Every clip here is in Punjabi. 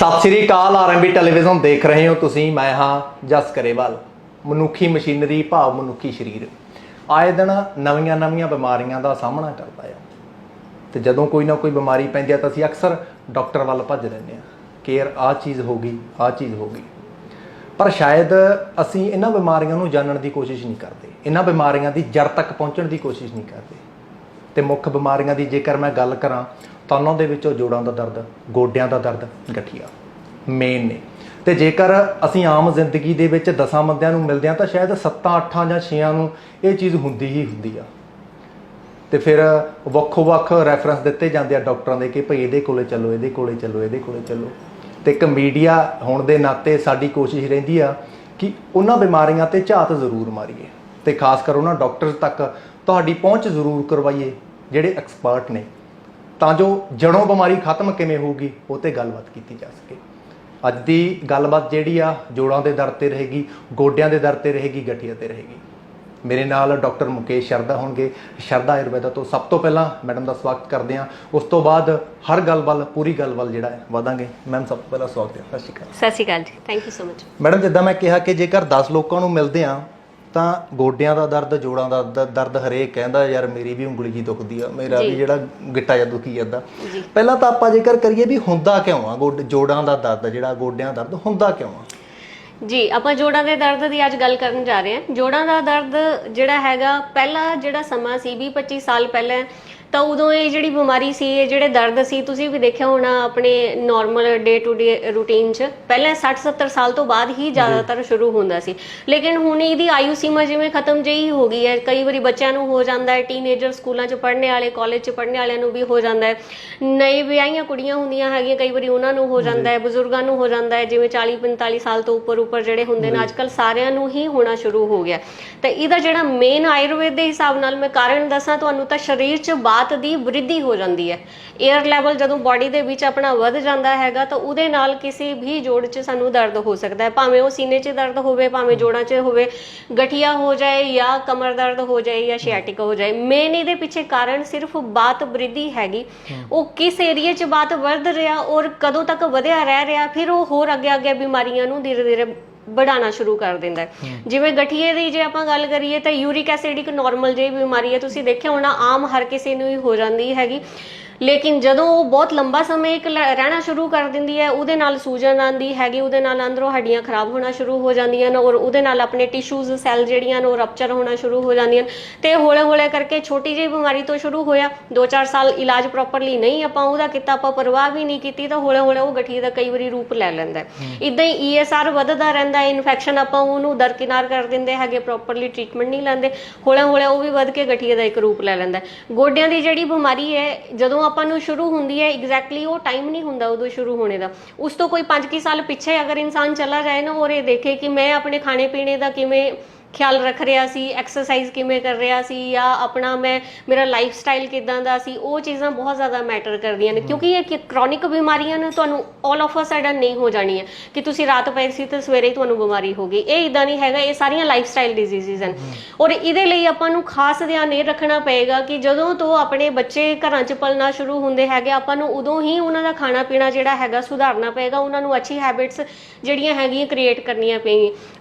ਸਤਿ ਸ੍ਰੀ ਅਕਾਲ ਆਰਐਮਬੀ ਟੈਲੀਵਿਜ਼ਨ ਦੇਖ ਰਹੇ ਹੋ ਤੁਸੀਂ, ਮੈਂ ਹਾਂ ਜਸ ਕਰੇਵਾਲ, ਮਨੁੱਖੀ ਮਸ਼ੀਨਰੀ, ਭਾਵ ਮਨੁੱਖੀ ਸਰੀਰ। ਆਏ ਦਿਨ ਨਵੀਆਂ ਨਵੀਆਂ ਬਿਮਾਰੀਆਂ ਦਾ ਸਾਹਮਣਾ ਕਰਦਾ ਹੈ ਤੇ ਜਦੋਂ ਕੋਈ ਨਾ ਕੋਈ ਬਿਮਾਰੀ ਪੈਂਦੀ ਹੈ ਤਾਂ ਅਸੀਂ ਅਕਸਰ ਡਾਕਟਰ ਵੱਲ ਭੱਜ ਲੈਂਦੇ ਹਾਂ ਕੇਅਰ ਯਾਰ ਆਹ ਚੀਜ਼ ਹੋ ਗਈ, ਆਹ ਚੀਜ਼ ਹੋ ਗਈ। ਪਰ ਸ਼ਾਇਦ ਅਸੀਂ ਇਹਨਾਂ ਬਿਮਾਰੀਆਂ ਨੂੰ ਜਾਣਨ ਦੀ ਕੋਸ਼ਿਸ਼ ਨਹੀਂ ਕਰਦੇ, ਇਹਨਾਂ ਬਿਮਾਰੀਆਂ ਦੀ ਜੜ ਤੱਕ ਪਹੁੰਚਣ ਦੀ ਕੋਸ਼ਿਸ਼ ਨਹੀਂ ਕਰਦੇ। ਤੇ ਮੁੱਖ ਬਿਮਾਰੀਆਂ ਦੀ ਜੇਕਰ ਮੈਂ ਗੱਲ ਕਰਾਂ ਤਾਂ ਉਹਨਾਂ ਦੇ ਵਿੱਚੋਂ ਜੋੜਾਂ ਦਾ ਦਰਦ, ਗੋਡਿਆਂ ਦਾ ਦਰਦ ਗਠੀਆ। ਮੇਨ ਨੇ। ਤੇ ਜੇਕਰ ਅਸੀਂ ਆਮ ਜ਼ਿੰਦਗੀ ਦੇ ਵਿੱਚ ਦਸਾਂ ਬੰਦਿਆਂ ਨੂੰ ਮਿਲਦੇ ਹਾਂ, ਤਾਂ ਸ਼ਾਇਦ 7 8 ਜਾਂ 6 ਨੂੰ ਇਹ ਚੀਜ਼ ਹੁੰਦੀ ਹੀ ਹੁੰਦੀ ਆ। ਤੇ ਫਿਰ ਵੱਖੋ ਵੱਖ ਰੈਫਰੈਂਸ ਦਿੱਤੇ ਜਾਂਦੇ ਆ ਡਾਕਟਰਾਂ ਦੇ ਕਿ ਭਈ ਇਹਦੇ ਕੋਲੇ ਚੱਲੋ, ਇਹਦੇ ਕੋਲੇ ਚੱਲੋ, ਇਹਦੇ ਕੋਲੇ ਚੱਲੋ। ਤੇ ਇੱਕ ਮੀਡੀਆ ਹੋਣ ਦੇ ਨਾਤੇ ਸਾਡੀ ਕੋਸ਼ਿਸ਼ ਰਹਿੰਦੀ ਆ ਕਿ ਉਹਨਾਂ ਬਿਮਾਰੀਆਂ ਤੇ ਝਾਤ ਜ਼ਰੂਰ ਮਾਰੀਏ। ਤੇ ਖਾਸ ਕਰ ਉਹਨਾਂ ਡਾਕਟਰ ਤੱਕ ਤੁਹਾਡੀ ਪਹੁੰਚ ਜ਼ਰੂਰ ਕਰਵਾਈਏ, ਜਿਹੜੇ ਐਕਸਪਰਟ ਨੇ। ਤਾਂ ਜੋ ਜੜੋਂ ਬਿਮਾਰੀ ਖਤਮ ਕਿਵੇਂ ਹੋਊਗੀ ਉਹ ਤੇ ਗੱਲਬਾਤ ਕੀਤੀ ਜਾ ਸਕੇ। ਅੱਜ ਦੀ ਗੱਲਬਾਤ ਜਿਹੜੀ ਆ ਜੋੜਾਂ ਦੇ ਦਰਦ ਤੇ ਰਹੇਗੀ ਗੋਡਿਆਂ ਦੇ ਦਰਦ ਤੇ ਰਹੇਗੀ ਗਠੀਆ ਤੇ ਰਹੇਗੀ। ਮੇਰੇ ਨਾਲ ਡਾਕਟਰ ਮੁਕੇਸ਼ ਸ਼ਰਦਾ ਹੋਣਗੇ। ਸ਼ਰਦਾ ਆਯੁਰਵੇਦਾ ਤੋਂ ਸਭ ਤੋਂ ਪਹਿਲਾਂ ਮੈਡਮ ਦਾ ਸਵਾਗਤ ਕਰਦੇ ਹਾਂ। ਉਸ ਤੋਂ ਬਾਅਦ ਹਰ ਗੱਲ ਵੱਲ ਪੂਰੀ ਗੱਲ ਵੱਲ ਜਿਹੜਾ ਹੈ ਵਧਾਂਗੇ। ਮੈਮ ਸਭ ਤੋਂ ਪਹਿਲਾਂ ਸਵਾਗਤ ਹੈ। ਸਤਿ ਸ਼੍ਰੀ ਅਕਾਲ। ਸਤਿ ਸ਼੍ਰੀ ਅਕਾਲ ਜੀ। Thank you so much madam ਜਿੱਦਾਂ ਮੈਂ ਕਿਹਾ ਕਿ ਜੇਕਰ 10 ਲੋਕਾਂ ਨੂੰ ਮਿਲਦੇ ਆ ਤਾਂ ਗੋਡਿਆਂ ਦਾ ਦਰਦ ਜੋੜਾਂ ਦਾ ਦ- ਦਰਦ ਹਰੇਕ ਕਹਿੰਦਾ ਯਾਰ ਮੇਰੀ ਵੀ ਉਂਗਲੀ ਜੀ ਦੁਖਦੀ ਆ ਮੇਰਾ ਵੀ ਜਿਹੜਾ ਗਿੱਟਾ ਜਿਹਾ ਦੁਖੀ ਜਾਂਦਾ। ਜੀ। ਪਹਿਲਾਂ ਤਾਂ ਆਪਾਂ ਜੇਕਰ ਕਰੀਏ ਵੀ ਹੁੰਦਾ ਕਿਉਂ ਆ ਗੋਡ ਜੋੜਾਂ ਦਾ ਦਰਦ ਜਿਹੜਾ ਗੋਡਿਆਂ ਦਾ ਦਰਦ ਹੁੰਦਾ ਕਿਉਂ ਆ? ਜੀ ਆਪਾਂ ਜੋੜਾਂ ਦੇ ਦਰਦ ਦੀ ਅੱਜ ਗੱਲ ਕਰਨ ਜਾ ਰਹੇ ਹਾਂ। ਜੋੜਾਂ ਦਾ ਦਰਦ ਜਿਹੜਾ ਹੈਗਾ ਪਹਿਲਾ ਜਿਹੜਾ ਸਮਾਂ ਸੀ 20 25 ਸਾਲ ਪਹਿਲਾਂ ਤਾਂ ਉਦੋਂ ਇਹ ਜਿਹੜੀ ਬਿਮਾਰੀ ਸੀ ਇਹ ਜਿਹੜੇ ਦਰਦ ਸੀ ਤੁਸੀਂ ਵੀ ਦੇਖਿਆ ਹੋਣਾ ਆਪਣੇ normal day to day routine 'ਚ। ਪਹਿਲਾਂ 60 70 ਸਾਲ ਤੋਂ ਬਾਅਦ ਹੀ ਜ਼ਿਆਦਾਤਰ ਸ਼ੁਰੂ ਹੁੰਦਾ ਸੀ। ਲੇਕਿਨ ਹੁਣ ਇਹਦੀ ਆਯੂ ਸੀਮਾ ਜਿਵੇਂ ਖਤਮ ਜਿਹੀ ਹੋ ਗਈ ਹੈ। ਕਈ ਵਾਰੀ ਬੱਚਿਆਂ ਨੂੰ ਹੋ ਜਾਂਦਾ ਹੈ ਟੀਨੇਜਰ ਸਕੂਲਾਂ 'ਚ ਪੜ੍ਹਨੇ ਵਾਲੇ ਕਾਲਜ 'ਚ ਪੜ੍ਹਨੇ ਵਾਲਿਆਂ ਨੂੰ ਵੀ ਹੋ ਜਾਂਦਾ ਹੈ। ਨਈ ਵਿਆਹੀਆਂ ਕੁੜੀਆਂ ਹੁੰਦੀਆਂ ਹੈਗੀਆਂ ਕਈ ਵਾਰੀ ਉਹਨਾਂ ਨੂੰ ਹੋ ਜਾਂਦਾ ਹੈ ਬਜ਼ੁਰਗਾਂ ਨੂੰ ਹੋ ਜਾਂਦਾ ਹੈ। ਜਿਵੇਂ 40 45 ਸਾਲ ਤੋਂ ਉੱਪਰ ਉੱਪਰ ਜਿਹੜੇ ਹੁੰਦੇ ਨੇ ਅੱਜਕੱਲ ਸਾਰਿਆਂ ਨੂੰ ਹੀ ਹੋਣਾ ਸ਼ੁਰੂ ਹੋ ਗਿਆ। ਤਾਂ ਇਹਦਾ ਜਿਹੜਾ ਮੇਨ ਆਯੁਰਵੇਦ ਦੇ ਹਿਸਾਬ ਨਾਲ ਮੈਂ ਕਾਰਨ ਦੱਸਾਂ ਤੁਹਾਨੂੰ ਤਾਂ ਸਰੀਰ 'ਚ ਬਾਤ ਦੀ ਵ੍ਰਿੱਧੀ ਹੋ ਜਾਂਦੀ ਹੈ। 에ਅਰ ਲੈਵਲ ਜਦੋਂ ਬਾਡੀ ਦੇ ਵਿੱਚ ਆਪਣਾ ਵੱਧ ਜਾਂਦਾ ਹੈਗਾ ਤਾਂ ਉਹਦੇ ਨਾਲ ਕਿਸੇ ਵੀ ਜੋੜ 'ਚ ਸਾਨੂੰ ਦਰਦ ਹੋ ਸਕਦਾ ਹੈ। ਭਾਵੇਂ ਉਹ ਸੀਨੇ 'ਚ ਦਰਦ ਹੋਵੇ ਭਾਵੇਂ ਜੋੜਾਂ 'ਚ ਹੋਵੇ ਗਠੀਆ ਹੋ ਜਾਏ ਜਾਂ ਕਮਰ ਦਰਦ ਹੋ ਜਾਏ ਜਾਂ ਸ਼ਿਆਟਿਕ ਹੋ ਜਾਏ ਮੇਨ ਇਹਦੇ ਪਿੱਛੇ ਕਾਰਨ ਸਿਰਫ ਬਾਤ ਵ੍ਰਿੱਧੀ ਹੈਗੀ। ਉਹ ਕਿਸ ਏਰੀਏ 'ਚ ਬਾਤ ਵੱਧ ਰਿਹਾ ਔਰ ਕਦੋਂ ਤੱਕ ਵਧਿਆ ਰਹਿ ਰਿਹਾ ਫਿਰ ਉਹ ਹੋਰ ਅੱਗੇ ਅੱਗੇ ਬਿਮਾਰੀਆਂ ਨੂੰ ਧੀਰੇ ਧੀਰੇ ਵਧਾਉਣਾ ਸ਼ੁਰੂ ਕਰ ਦਿੰਦਾ ਹੈ। ਜਿਵੇਂ ਗਠੀਏ ਦੀ ਜੇ ਆਪਾਂ ਗੱਲ ਕਰੀਏ ਤਾਂ ਯੂਰਿਕ ਐਸਿਡ ਇੱਕ ਨਾਰਮਲ ਜਿਹੀ ਬਿਮਾਰੀ ਹੈ। ਤੁਸੀਂ ਦੇਖਿਆ ਹੋਣਾ ਆਮ ਹਰ ਕਿਸੇ ਨੂੰ ਹੀ ਹੋ ਜਾਂਦੀ ਹੈਗੀ। ਲੇਕਿਨ ਜਦੋਂ ਉਹ ਬਹੁਤ ਲੰਬਾ ਸਮਾਂ ਇੱਕ ਲ- ਰਹਿਣਾ ਸ਼ੁਰੂ ਕਰ ਦਿੰਦੀ ਹੈ ਉਹਦੇ ਨਾਲ ਸੂਜਨ ਆਂਦੀ ਹੈਗੀ ਉਹਦੇ ਨਾਲ ਅੰਦਰੋਂ ਹੱਡੀਆਂ ਖਰਾਬ ਹੋਣਾ ਸ਼ੁਰੂ ਹੋ ਜਾਂਦੀਆਂ ਨੇ ਔਰ ਉਹਦੇ ਨਾਲ ਆਪਣੇ ਟਿਸ਼ੂਜ਼ ਸੈੱਲ ਜਿਹੜੀਆਂ ਨੇ ਉਹ ਰਪਚਰ ਹੋਣਾ ਸ਼ੁਰੂ ਹੋ ਜਾਂਦੀਆਂ ਨੇ। ਤੇ ਹੌਲੇ ਹੌਲੇ ਕਰਕੇ ਛੋਟੀ ਜਿਹੀ ਬਿਮਾਰੀ ਤੋਂ ਸ਼ੁਰੂ ਹੋਇਆ। 2-4 ਸਾਲ ਇਲਾਜ ਪ੍ਰੋਪਰਲੀ ਨਹੀਂ ਆਪਾਂ ਉਹਦਾ ਕੀਤਾ ਆਪਾਂ ਪਰਵਾਹ ਵੀ ਨਹੀਂ ਕੀਤੀ ਤਾਂ ਹੌਲੇ ਹੌਲੇ ਉਹ ਗਠੀਏ ਦਾ ਕਈ ਵਾਰੀ ਰੂਪ ਲੈ ਲੈਂਦਾ ਇਦਾਂ ਹੀ। ਈਐਸਆਰ ਵੱਧਦਾ ਰਹਿੰਦਾ ਹੈ ਇਨਫੈਕਸ਼ਨ ਆਪਾਂ ਉਹਨੂੰ ਦਰਕਿਨਾਰ ਕਰ ਦਿੰਦੇ ਹੈਗੇ ਪ੍ਰੋਪਰਲੀ ਟ੍ਰੀਟਮੈਂਟ ਨਹੀਂ ਲੈਂਦੇ। ਹੌਲੇ ਹੌਲੇ ਉਹ ਵੀ ਵੱਧ ਕੇ ਗਠੀਏ ਦਾ ਇੱਕ ਰੂਪ ਲੈ ਲੈਂਦਾ ਹੈ। ਗੋਡਿਆਂ ਦੀ ਜਿਹੜੀ ਬਿਮਾਰੀ ਹੈ ਜਦੋਂ ਆਪਾਂ ਨੂੰ ਸ਼ੁਰੂ ਹੁੰਦੀ ਹੈ ਐਗਜ਼ੈਕਟਲੀ ਉਹ ਟਾਈਮ ਨਹੀਂ ਹੁੰਦਾ ਉਦੋਂ ਸ਼ੁਰੂ ਹੋਣੇ ਦਾ। ਉਸ ਤੋਂ ਕੋਈ 5 ਸਾਲ ਪਿੱਛੇ ਅਗਰ ਇਨਸਾਨ ਚਲਾ ਜਾਏ ਨਾ ਔਰ ਇਹ ਦੇਖੇ ਕਿ ਮੈਂ ਆਪਣੇ ਖਾਣੇ ਪੀਣੇ ਦਾ ਕਿਵੇਂ ਖਿਆਲ ਰੱਖ ਰਿਹਾ ਸੀ ਐਕਸਰਸਾਈਜ਼ ਕਿਵੇਂ ਕਰ ਰਿਹਾ ਸੀ ਜਾਂ ਆਪਣਾ ਮੈਂ ਮੇਰਾ ਲਾਈਫ ਸਟਾਈਲ ਕਿਦਾਂ ਦਾ ਸੀ ਉਹ ਚੀਜ਼ਾਂ ਬਹੁਤ ਜ਼ਿਆਦਾ ਮੈਟਰ ਕਰਦੀਆਂ ਨੇ ਕਿਉਂਕਿ ਇਹ ਕ੍ਰੋਨਿਕ ਬਿਮਾਰੀਆਂ ਨੇ ਤੁਹਾਨੂੰ ਆਲ ਆਫ ਅ ਸਡਨ ਨਹੀਂ ਹੋ ਜਾਣੀਆਂ ਕਿ ਤੁਸੀਂ ਰਾਤ ਪਏ ਸੀ ਤੇ ਸਵੇਰੇ ਹੀ ਤੁਹਾਨੂੰ ਬਿਮਾਰੀ ਹੋ ਗਈ। ਇਹ ਇਦਾਂ ਨਹੀਂ ਹੈਗਾ ਇਹ ਸਾਰੀਆਂ ਲਾਈਫ ਸਟਾਈਲ ਡਿਜ਼ੀਜ਼ਸ ਹਨ ਔਰ ਇਹਦੇ ਲਈ ਆਪਾਂ ਨੂੰ ਖਾਸ ਧਿਆਨ ਇਹ ਰੱਖਣਾ ਪਏਗਾ ਕਿ ਜਦੋਂ ਤੋਂ ਆਪਣੇ ਬੱਚੇ ਘਰਾਂ 'ਚ ਪਲਣਾ ਸ਼ੁਰੂ ਹੁੰਦੇ ਹੈਗੇ ਆਪਾਂ ਨੂੰ ਉਦੋਂ ਹੀ ਉਹਨਾਂ ਦਾ ਖਾਣਾ ਪੀਣਾ ਜਿਹੜਾ ਹੈਗਾ ਸੁਧਾਰਨਾ ਪਏਗਾ। ਉਹਨਾਂ ਨੂੰ ਅੱਛੀ ਹੈਬਿਟਸ ਜਿਹੜੀਆਂ ਹੈਗੀਆਂ ਕ੍ਰੀਏਟ ਕਰਨੀਆਂ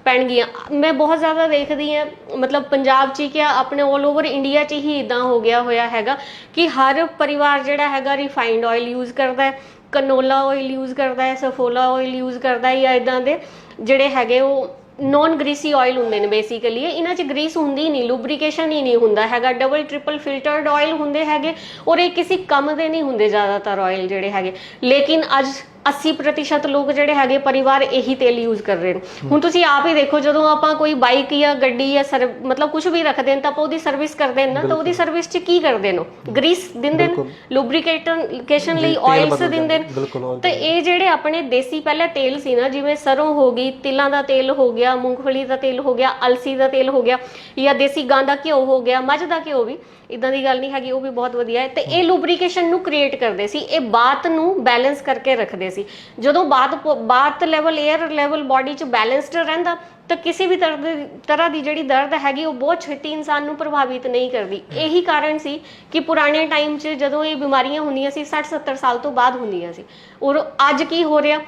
ਪੈਣਗੀਆਂ। ਮੈਂ ਬਹੁਤ ਜ਼ਿਆਦਾ ਦੇਖਦੀ ਹਾਂ। ਮਤਲਬ ਪੰਜਾਬ 'ਚ ਹੀ ਕਿ ਆਪਣੇ 올 ਓਵਰ ਇੰਡੀਆ 'ਚ ਹੀ ਇਦਾਂ ਹੋ ਗਿਆ ਹੋਇਆ ਹੈਗਾ ਕਿ ਹਰ ਪਰਿਵਾਰ ਜਿਹੜਾ ਹੈਗਾ ਰਿਫਾਈਨਡ ਆਇਲ ਯੂਜ਼ ਕਰਦਾ ਹੈ ਕਨੋਲਾ ਆਇਲ ਯੂਜ਼ ਕਰਦਾ ਹੈ ਸਫੋਲਾ ਆਇਲ ਯੂਜ਼ ਕਰਦਾ ਹੈ ਜਾਂ ਇਦਾਂ ਦੇ ਜਿਹੜੇ ਹੈਗੇ ਉਹ ਨੌਨ ਗ੍ਰੀਸੀ ਆਇਲ ਹੁੰਦੇ ਨੇ ਬੇਸਿਕਲੀ ਇਹਨਾਂ 'ਚ ਗ੍ਰੀਸ ਹੁੰਦੀ ਨਹੀਂ ਲੁਬਰੀਕੇਸ਼ਨ ਹੀ ਨਹੀਂ ਹੁੰਦਾ ਹੈਗਾ। ਡਬਲ ਟ੍ਰਿਪਲ ਫਿਲਟਰਡ ਆਇਲ ਹੁੰਦੇ ਹੈਗੇ ਔਰ ਇਹ ਕਿਸੇ ਕੰਮ ਦੇ ਨਹੀਂ ਹੁੰਦੇ ਜ਼ਿਆਦਾਤਰ ਆਇਲ ਜਿਹੜੇ ਹੈਗੇ। ਲੇਕਿਨ ਅੱਜ 80% ਲੋਕ ਜਿਹੜੇ ਹੈਗੇ ਪਰਿਵਾਰ ਇਹੀ ਤੇਲ ਯੂਜ਼ ਕਰ ਰਹੇ ਨੇ। ਹੁਣ ਤੁਸੀਂ ਆਪ ਹੀ ਦੇਖੋ ਜਦੋਂ ਆਪਾਂ ਕੋਈ ਬਾਈਕ ਜਾਂ ਗੱਡੀ ਜਾਂ ਮਤਲਬ ਕੁਝ ਵੀ ਰੱਖਦੇ ਨੇ ਤਾਂ ਆਪਾਂ ਉਹਦੀ ਸਰਵਿਸ ਕਰਦੇ ਨੇ ਨਾ ਤਾਂ ਉਹਦੀ ਸਰਵਿਸ 'ਚ ਕੀ ਕਰਦੇ ਨੇ ਗ੍ਰੀਸ ਦਿੰਦੇ ਨੇ ਲੁਬਰੀਕੇਸ਼ਨ ਲਈ ਆਇਲਸ ਦਿੰਦੇ ਨੇ। ਤੇ ਇਹ ਜਿਹੜੇ ਆਪਣੇ ਦੇਸੀ ਪਹਿਲੇ ਤੇਲ ਸੀ ਨਾ ਜਿਵੇਂ ਸਰੋਂ ਹੋ ਗਈ ਤਿਲਾਂ ਦਾ ਤੇਲ ਹੋ ਗਿਆ ਮੂੰਗਫਲੀ ਦਾ ਤੇਲ ਹੋ ਗਿਆ ਅਲਸੀ ਦਾ ਤੇਲ ਹੋ ਗਿਆ ਜਾਂ ਦੇਸੀ ਗਾਂ ਦਾ ਘਿਓ ਹੋ ਗਿਆ ਮੱਝ ਦਾ ਘਿਓ ਵੀ ਇਦਾਂ ਦੀ ਗੱਲ ਨਹੀਂ ਹੈਗੀ ਉਹ ਵੀ ਬਹੁਤ ਵਧੀਆ ਹੈ। ਤੇ ਇਹ ਲੁਬਰੀਕੇਸ਼ਨ ਨੂੰ ਕ੍ਰੀਏਟ ਕਰਦੇ ਸੀ ਇਹ ਬਾਤ ਨੂੰ ਬੈਲੈਂਸ ਕਰਕੇ ਰੱਖਦੇ ਸੀ। ਜਦੋਂ ਬਾਤ ਬਾਤ ਲੈਵਲ 에ਅਰ ਲੈਵਲ ਬਾਡੀ 'ਚ ਬੈਲੈਂਸਡ ਰਹਿੰਦਾ, ਤਾਂ ਕਿਸੇ ਵੀ ਤਰ੍ਹਾਂ ਦੀ ਤਰ੍ਹਾਂ ਦੀ ਜਿਹੜੀ ਦਰਦ ਹੈਗੀ, ਉਹ ਬਹੁਤ ਛੇਤੀ ਇਨਸਾਨ ਨੂੰ ਪ੍ਰਭਾਵਿਤ ਨਹੀਂ ਕਰਦੀ। ਇਹੀ ਕਾਰਨ ਸੀ ਕਿ ਪੁਰਾਣੇ ਟਾਈਮ 'ਚ ਜਦੋਂ ਇਹ ਬਿਮਾਰੀਆਂ ਹੁੰਦੀਆਂ ਸੀ 60 70 ਸਾਲ ਤੋਂ ਬਾਅਦ ਹੁੰਦੀਆਂ ਸੀ। ਔਰ ਅੱਜ ਕੀ ਹੋ ਰਿਹਾ?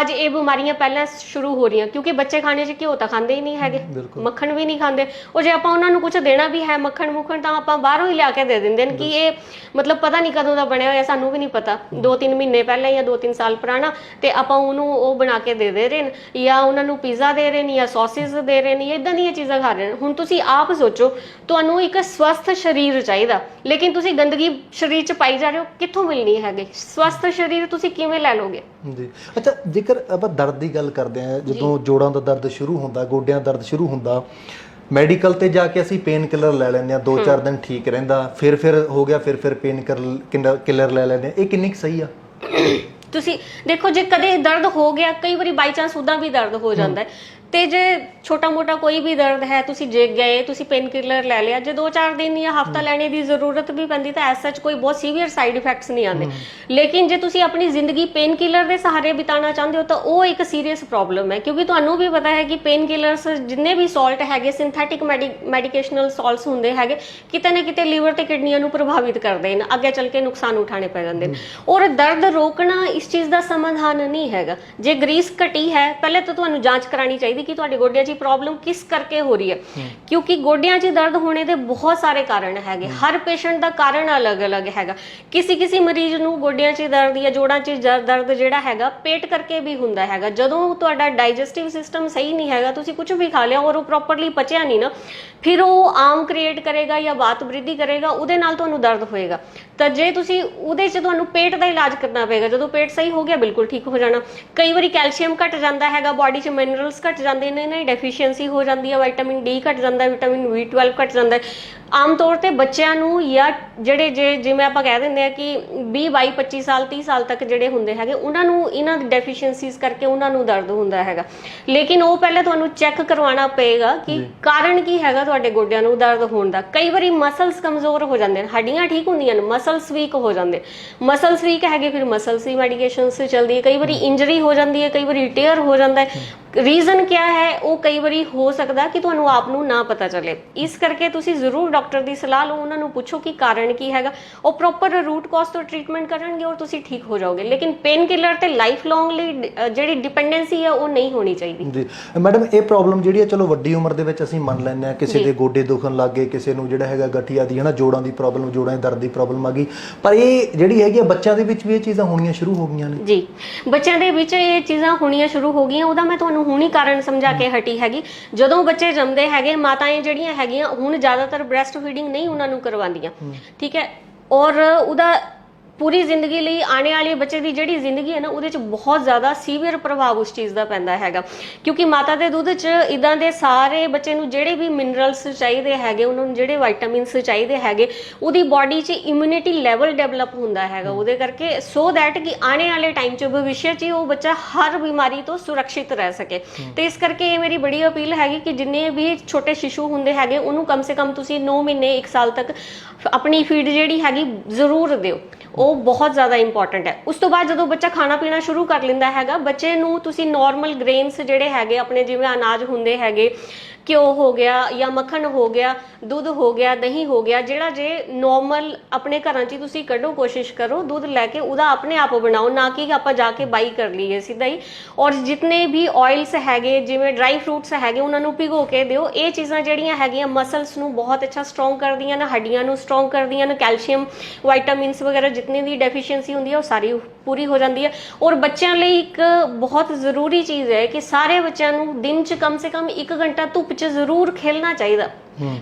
ਅੱਜ ਇਹ ਬਿਮਾਰੀਆਂ ਪਹਿਲਾਂ ਸ਼ੁਰੂ ਹੋ ਰਹੀਆਂ ਕਿਉਂਕਿ ਬੱਚੇ ਖਾਣੇ 'ਚ ਘਿਓ ਤਾਂ ਖਾਂਦੇ ਹੀ ਨਹੀਂ ਹੈਗੇ ਬਿਲਕੁਲ। ਮੱਖਣ ਵੀ ਨਹੀਂ ਖਾਂਦੇ। ਉਹ ਜੇ ਆਪਾਂ ਉਹਨਾਂ ਨੂੰ ਕੁਝ ਦੇਣਾ ਵੀ ਹੈ ਮੱਖਣ ਮੁੱਖਣ ਤਾਂ ਆਪਾਂ ਬਾਹਰੋਂ ਹੀ ਲਿਆ ਕੇ ਦੇ ਦਿੰਦੇ ਨੇ ਕਿ ਇਹ ਮਤਲਬ ਪਤਾ ਨਹੀਂ ਕਦੋਂ ਦਾ ਬਣਿਆ ਹੋਇਆ ਸਾਨੂੰ ਵੀ ਨਹੀਂ ਪਤਾ। 2-3 ਮਹੀਨੇ ਪਹਿਲਾਂ ਜਾਂ 2-3 ਸਾਲ ਪੁਰਾਣਾ ਤੇ ਆਪਾਂ ਉਹਨੂੰ ਉਹ ਬਣਾ ਕੇ ਦੇ ਦੇ ਰਹੇ ਨੇ ਜਾਂ ਉਹਨਾਂ ਨੂੰ ਪੀਜ਼ਾ ਦੇ ਰਹੇ ਨੇ ਜਾਂ ਸੌਸੇਸ ਦੇ ਰਹੇ ਨੇ ਇਦਾਂ ਦੀਆਂ ਚੀਜ਼ਾਂ ਖਾ ਰਹੇ ਨੇ ਹੁਣ ਤੁਸੀਂ ਆਪ ਸੋਚੋ ਤੁਹਾਨੂੰ ਇੱਕ ਸਵਸਥ ਸਰੀਰ ਚਾਹੀਦਾ ਲੇਕਿਨ ਤੁਸੀਂ ਗੰਦਗੀ ਸਰੀਰ 'ਚ ਪਾਈ ਜਾ ਰਹੇ ਹੋ ਕਿੱਥੋਂ ਮਿਲਣੀ ਹੈਗੀ? ਸਵਸਥ ਸਰੀਰ ਤੁਸੀਂ ਕਿਵੇਂ ਲੈ ਲੋਗੇ ਜੀ। ਅੱਛਾ ਜੇਕਰ ਆਪਾਂ ਦਰਦ ਦੀ ਗੱਲ ਕਰਦੇ ਆ ਜਦੋਂ ਜੋੜਾਂ ਦਾ ਦਰਦ ਸ਼ੁਰੂ ਹੁੰਦਾ ਗੋਡਿਆਂ ਦਾ ਦਰਦ ਸ਼ੁਰੂ ਹੁੰਦਾ ਮੈਡੀਕਲ ਤੇ ਜਾ ਕੇ ਅਸੀਂ ਪੇਨ ਕਿਲਰ ਲੈ ਲੈਂਦੇ ਆ 2-4 ਦਿਨ ਠੀਕ ਰਹਿੰਦਾ ਫਿਰ ਫਿਰ ਹੋ ਗਿਆ ਫਿਰ ਫਿਰ ਪੇਨ ਕਿਲਰ ਲੈ ਲੈਂਦੇ ਆ ਇਹ ਕਿੰਨੀ ਕੁ ਸਹੀ ਆ? ਤੁਸੀਂ ਦੇਖੋ ਜੇ ਕਦੇ ਦਰਦ ਹੋ ਗਿਆ ਕਈ ਵਾਰੀ ਬਾਈ ਚਾਂਸ ਉਦਾਂ ਵੀ ਦਰਦ ਹੋ। ਜਾਂਦਾ ਹੈ। ਤੇ ਜੇ ਛੋਟਾ ਮੋਟਾ ਕੋਈ ਵੀ ਦਰਦ ਹੈ ਤੁਸੀਂ ਜੇ ਗਏ ਤੁਸੀਂ ਪੇਨ ਕਿਲਰ ਲੈ ਲਿਆ ਜੇ 2-4 ਦਿਨ ਜਾਂ ਹਫਤਾ ਲੈਣੇ ਦੀ ਜ਼ਰੂਰਤ ਵੀ ਪੈਂਦੀ ਤਾਂ ਐਸ ਸੱਚ ਕੋਈ ਬਹੁਤ ਸੀਵੀਅਰ ਸਾਈਡ ਇਫੈਕਟਸ ਨਹੀਂ ਆਉਂਦੇ। ਲੇਕਿਨ ਜੇ ਤੁਸੀਂ ਆਪਣੀ ਜ਼ਿੰਦਗੀ ਪੇਨ ਕਿਲਰ ਦੇ ਸਹਾਰੇ ਬਿਤਾਉਣਾ ਚਾਹੁੰਦੇ ਹੋ ਤਾਂ ਉਹ ਇੱਕ ਸੀਰੀਅਸ ਪ੍ਰੋਬਲਮ ਹੈ ਕਿਉਂਕਿ ਤੁਹਾਨੂੰ ਵੀ ਪਤਾ ਹੈ ਕਿ ਪੇਨ ਕਿਲਰਸ ਜਿੰਨੇ ਵੀ ਸਾਲਟ ਹੈਗੇ ਸਿੰਥੈਟਿਕ ਮੈਡੀਕੇਸ਼ਨਲ ਸਾਲਟਸ ਹੁੰਦੇ ਹੈਗੇ ਕਿਤੇ ਨਾ ਕਿਤੇ ਲੀਵਰ ਤੇ ਕਿਡਨੀਆਂ ਨੂੰ ਪ੍ਰਭਾਵਿਤ ਕਰਦੇ ਨੇ ਅੱਗੇ ਚੱਲ ਕੇ ਨੁਕਸਾਨ ਉਠਾਣੇ ਪੈ ਜਾਂਦੇ ਨੇ। ਔਰ ਦਰਦ ਰੋਕਣਾ ਇਸ ਚੀਜ਼ ਦਾ ਸਮਾਧਾਨ ਨਹੀਂ ਹੈਗਾ। ਜੇ ਗਰੀਸ ਘਟੀ ਹੈ ਪਹਿਲੇ ਤਾਂ ਤੁਹਾਨੂੰ ਜਾਂਚ ਕਰਾਣੀ ਚਾਹੀਦੀ ਕਿ ਤੁਹਾਡੇ ਗੋਡਿਆਂ 'ਚ ਪ੍ਰੋਬਲਮ ਕਿਸ ਕਰਕੇ ਹੋ ਰਹੀ ਹੈ? ਕਿਉਂਕਿ ਗੋਡਿਆਂ 'ਚ ਦਰਦ ਹੋਣੇ ਦੇ ਬਹੁਤ ਸਾਰੇ ਕਾਰਨ ਹੈਗੇ। ਹਰ ਪੇਸ਼ੈਂਟ ਦਾ ਕਾਰਨ ਅਲੱਗ-ਅਲੱਗ ਹੈਗਾ। ਕਿਸੇ ਕਿਸੇ ਮਰੀਜ਼ ਨੂੰ ਗੋਡਿਆਂ 'ਚ ਦਰਦ ਜਾਂ ਜੋੜਾਂ 'ਚ ਦਰਦ ਜਿਹੜਾ ਹੈਗਾ ਪੇਟ ਕਰਕੇ ਵੀ ਹੁੰਦਾ ਹੈਗਾ। ਜਦੋਂ ਤੁਹਾਡਾ ਡਾਈਜੈਸਟਿਵ ਸਿਸਟਮ ਸਹੀ ਨਹੀਂ ਹੈਗਾ ਤੁਸੀਂ ਕੁਝ ਵੀ ਖਾ ਲਿਆ ਔਰ ਉਹ ਪ੍ਰੋਪਰਲੀ ਪਚਿਆ ਨਹੀਂ ਨਾ ਫਿਰ ਉਹ ਆਮ ਕ੍ਰੀਏਟ ਕਰੇਗਾ ਜਾਂ ਬਾਤ ਬ੍ਰਿਧੀ ਕਰੇਗਾ ਉਹਦੇ ਨਾਲ ਤੁਹਾਨੂੰ ਦਰਦ ਹੋਏਗਾ। ਤਾਂ ਜੇ ਤੁਸੀਂ ਉਹਦੇ 'ਚ ਤੁਹਾਨੂੰ ਪੇਟ ਦਾ ਇਲਾਜ ਕਰਨਾ ਪਏਗਾ ਜਦੋਂ ਪੇਟ ਸਹੀ ਹੋ ਗਿਆ ਬਿਲਕੁਲ ਠੀਕ ਹੋ ਜਾਣਾ। ਕਈ ਵਾਰੀ ਕੈਲਸ਼ੀਅਮ ਘਟ ਜਾਂਦਾ ਹੈਗਾ ਬਾਡੀ 'ਚ ਮਿਨਰਲਸ ਘਟ ਜਾਂਦੇ ਨੇ ਨਾ ਡੈਫੀਸ਼ੀਐਂਸੀ ਹੋ ਜਾਂਦੀ ਹੈ ਵਿਟਾਮਿਨ ਡੀ ਘਟ ਜਾਂਦਾ ਹੈ ਵਿਟਾਮਿਨ B12 ਘਟ ਜਾਂਦਾ। ਹੈ ਆਮ ਤੌਰ ਤੇ ਬੱਚਿਆਂ ਨੂੰ ਜਾਂ ਜਿਹੜੇ ਜੇ ਜਿਵੇਂ ਆਪਾਂ ਕਹਿ ਦਿੰਦੇ ਆ ਕਿ 20 22 25 ਸਾਲ 30 ਸਾਲ ਤੱਕ ਜਿਹੜੇ ਹੁੰਦੇ ਹੈਗੇ ਉਹਨਾਂ ਨੂੰ ਇਹਨਾਂ ਡੈਫੀਸ਼ੀਐਂਸੀਜ਼ ਕਰਕੇ ਉਹਨਾਂ ਨੂੰ ਦਰਦ ਹੁੰਦਾ ਹੈਗਾ। ਲੇਕਿਨ ਉਹ ਪਹਿਲੇ ਤੁਹਾਨੂੰ ਚੈੱਕ ਕਰਵਾਉਣਾ ਪਏਗਾ ਕਿ ਕਾਰਨ ਕੀ ਹੈਗਾ ਤੁਹਾਡੇ ਗੋਡਿਆਂ ਨੂੰ ਦਰਦ ਹੋਣ ਦਾ। ਕਈ ਵਾਰੀ ਮਸਲਸ ਕਮਜ਼ੋਰ ਹੋ ਜਾਂਦੇ ਨੇ ਹੱਡੀਆਂ ਠੀਕ ਹੁੰਦੀਆਂ ਨੇ ਮਸਲਸ ਵੀਕ ਹੋ ਜਾਂਦੇ ਮਸਲਸ ਵੀਕ ਹੈਗੇ ਫਿਰ ਮਸਲਸ ਦੀ ਮੈਡੀਕੇਸ਼ਨਸ ਚੱਲਦੀ ਹੈ ਕਈ ਵਾਰੀ ਇੰਜਰੀ ਹੋ ਜਾਂਦੀ ਹੈ ਕਈ ਵਾਰੀ ਟੇਅਰ ਹੋ ਜਾਂਦਾ ਹੈ। ਰੀਜ਼ਨ ਕੀ ਹੈ ਉਹ ਕਈ ਵਾਰੀ ਹੋ ਸਕਦਾ ਕਿ ਤੁਹਾਨੂੰ ਆਪ ਨੂੰ ਨਾ ਪਤਾ ਚੱਲੇ। ਇਸ ਕਰਕੇ ਤੁਸੀਂ ਜ਼ਰੂਰ ਡਾਕਟਰ ਦੀ ਸਲਾਹ ਲਓ ਉਹਨਾਂ ਨੂੰ ਪੁੱਛੋ ਕਿ ਕਾਰਨ ਕੀ ਹੈਗਾ। ਉਹ ਪ੍ਰੋਪਰ ਰੂਟ ਕਾਜ਼ ਤੋਂ ਟ੍ਰੀਟਮੈਂਟ ਕਰਨਗੇ ਔਰ ਤੁਸੀਂ ਠੀਕ ਹੋ ਜਾਓਗੇ। ਲੇਕਿਨ ਪੇਨ ਕਿਲਰ ਤੇ ਲਾਈਫ ਲੌਂਗ ਲਈ ਜਿਹੜੀ ਡਿਪੈਂਡੈਂਸੀ ਹੈ ਉਹ ਨਹੀਂ ਹੋਣੀ ਚਾਹੀਦੀ। ਜੀ। ਮੈਡਮ ਇਹ ਪ੍ਰੋਬਲਮ ਜਿਹੜੀ ਹੈ ਚਲੋ ਵੱਡੀ ਉਮਰ ਦੇ ਵਿੱਚ ਅਸੀਂ ਮੰਨ ਲੈਂਦੇ ਆ ਕਿਸੇ ਦੇ ਗੋਡੇ ਦੁਖਣ ਲੱਗ ਗਏ ਕਿਸੇ ਨੂੰ ਜਿਹੜਾ ਹੈਗਾ ਗਠੀਆ ਦੀ ਹਨਾ ਜੋੜਾਂ ਦੀ ਪ੍ਰੋਬਲਮ ਜੋੜਾਂ ਦੀ ਦਰਦ ਦੀ ਪ੍ਰੋਬਲਮ ਆ ਗਈ। ਪਰ ਇਹ ਜਿਹੜੀ ਹੈਗੀ ਬੱਚਿਆਂ ਦੇ ਵਿੱਚ ਵੀ ਇਹ ਚੀਜ਼ਾਂ ਹੋਣੀਆਂ ਸ਼ੁਰੂ ਹੋ ਗਈਆਂ ਨੇ। ਜੀ। ਬੱਚਿਆਂ ਦੇ ਵਿੱਚ ਇਹ ਚੀਜ਼ਾਂ ਹੋਣੀਆਂ ਸ਼ੁਰੂ ਹੋ ਗਈਆਂ ਉਹਦਾ ਮੈਂ ਤੁਹਾਨੂੰ ਹੁਣੀ ਕਾਰਨ ਸਮਝਾ ਕੇ ਹਟੀ ਹੈਗੀ। ਜਦੋਂ ਬੱਚੇ ਜੰਮਦੇ ਹੈਗੇ ਮਾਤਾएं ਜਿਹੜੀਆਂ ਹੈਗੀਆਂ ਹੁਣ ਜ਼ਿਆਦਾਤਰ ਬ੍ਰੈਸਟ ਫੀਡਿੰਗ ਨਹੀਂ ਉਹਨਾਂ ਨੂੰ ਕਰਵਾਉਂਦੀਆਂ। ਠੀਕ ਹੈ? ਔਰ ਉਹਦਾ ਪੂਰੀ ਜ਼ਿੰਦਗੀ ਲਈ ਆਉਣੇ ਵਾਲੇ ਬੱਚੇ ਦੀ ਜਿਹੜੀ ਜ਼ਿੰਦਗੀ ਹੈ ਨਾ ਉਹਦੇ ਚ ਬਹੁਤ ਜ਼ਿਆਦਾ ਸੀਵੀਅਰ ਪ੍ਰਭਾਵ ਉਸ ਚੀਜ਼ ਦਾ ਪੈਂਦਾ ਹੈਗਾ। ਕਿਉਂਕਿ ਮਾਤਾ ਦੇ ਦੁੱਧ ਚ ਇਦਾਂ ਦੇ ਸਾਰੇ ਬੱਚੇ ਨੂੰ ਜਿਹੜੇ ਵੀ ਮਿਨਰਲਸ ਚਾਹੀਦੇ ਹੈਗੇ ਉਹਨਾਂ ਨੂੰ ਜਿਹੜੇ ਵਿਟਾਮਿਨਸ ਚਾਹੀਦੇ ਹੈਗੇ ਉਹਦੀ ਬਾਡੀ 'ਚ ਇਮਿਊਨਿਟੀ ਲੈਵਲ ਡਿਵੈਲਪ ਹੁੰਦਾ ਹੈਗਾ। ਉਹਦੇ ਕਰਕੇ ਸੋ ਦੈਟ ਕਿ ਆਉਣੇ ਵਾਲੇ ਟਾਈਮ 'ਚ ਭਵਿੱਖ 'ਚ ਉਹ ਬੱਚਾ ਹਰ ਬਿਮਾਰੀ ਤੋਂ ਸੁਰੱਖਿਅਤ ਰਹਿ ਸਕੇ। ਤੇ ਇਸ ਕਰਕੇ ਇਹ ਮੇਰੀ ਬੜੀ ਅਪੀਲ ਹੈਗੀ ਕਿ ਜਿੰਨੇ ਵੀ ਛੋਟੇ ਸ਼ਿਸ਼ੂ ਹੁੰਦੇ ਹੈਗੇ ਉਹਨੂੰ ਕਮ ਸੇ ਕਮ ਤੁਸੀਂ 9 ਮਹੀਨੇ 1 ਸਾਲ ਤੱਕ ਆਪਣੀ ਫੀਡ ਜਿਹੜੀ ਹੈਗੀ ਜ਼ਰੂਰ ਦਿਓ। ਉਹ ਉਹ ਬਹੁਤ ਜ਼ਿਆਦਾ ਇੰਪੋਰਟੈਂਟ ਹੈ। ਉਸ ਤੋਂ ਬਾਅਦ ਜਦੋਂ ਬੱਚਾ ਖਾਣਾ ਪੀਣਾ ਸ਼ੁਰੂ ਕਰ ਲੈਂਦਾ ਹੈਗਾ, ਬੱਚੇ ਨੂੰ ਤੁਸੀਂ ਨਾਰਮਲ ਗ੍ਰੇਨਸ ਜਿਹੜੇ ਹੈਗੇ, ਆਪਣੇ ਜਿਵੇਂ ਅਨਾਜ ਹੁੰਦੇ ਹੈਗੇ ਘਿਓ ਹੋ ਗਿਆ ਜਾਂ ਮੱਖਣ ਹੋ ਗਿਆ, ਦੁੱਧ ਹੋ ਗਿਆ, ਦਹੀਂ ਹੋ ਗਿਆ, ਜਿਹੜਾ ਜੇ ਨਾਰਮਲ ਆਪਣੇ ਘਰਾਂ 'ਚ ਹੀ ਤੁਸੀਂ ਕੱਢੋ, ਕੋਸ਼ਿਸ਼ ਕਰੋ, ਦੁੱਧ ਲੈ ਕੇ ਉਹਦਾ ਆਪਣੇ ਆਪ ਬਣਾਓ, ਨਾ ਕਿ ਆਪਾਂ ਜਾ ਕੇ ਬਾਈ ਕਰ ਲਈਏ ਸਿੱਧਾ ਹੀ। ਔਰ ਜਿੰਨੇ ਵੀ ਆਇਲਸ ਹੈਗੇ, ਜਿਵੇਂ ਡਰਾਈ ਫਰੂਟਸ ਹੈਗੇ, ਉਹਨਾਂ ਨੂੰ ਭਿਗੋ ਕੇ ਦਿਓ। ਇਹ ਚੀਜ਼ਾਂ ਜਿਹੜੀਆਂ ਹੈਗੀਆਂ ਮਸਲਸ ਨੂੰ ਬਹੁਤ ਅੱਛਾ ਸਟਰੋਂਗ ਕਰਦੀਆਂ ਨੇ, ਹੱਡੀਆਂ ਨੂੰ ਸਟਰੋਂਗ ਕਰਦੀਆਂ ਨੇ ਕੈਲਸ਼ੀਅਮ ਵਾਈਟਾਮਿਨਸ ਵਗੈਰਾ ਜਿੰਨੀ ਵੀ ਡੈਫੀਸ਼ੀਐਂਸੀ ਹੁੰਦੀ ਹੈ ਉਹ ਸਾਰੀ ਪੂਰੀ ਹੋ ਜਾਂਦੀ ਹੈ। ਔਰ ਬੱਚਿਆਂ ਲਈ ਇੱਕ ਬਹੁਤ ਜ਼ਰੂਰੀ ਚੀਜ਼ ਹੈ ਕਿ ਸਾਰੇ ਬੱਚਿਆਂ ਨੂੰ ਦਿਨ 'ਚ ਕਮ ਸੇ ਕਮ 1 ਘੰਟਾ ਧੁੱਪ 'ਚ ਜ਼ਰੂਰ ਖੇਲਣਾ ਚਾਹੀਦਾ।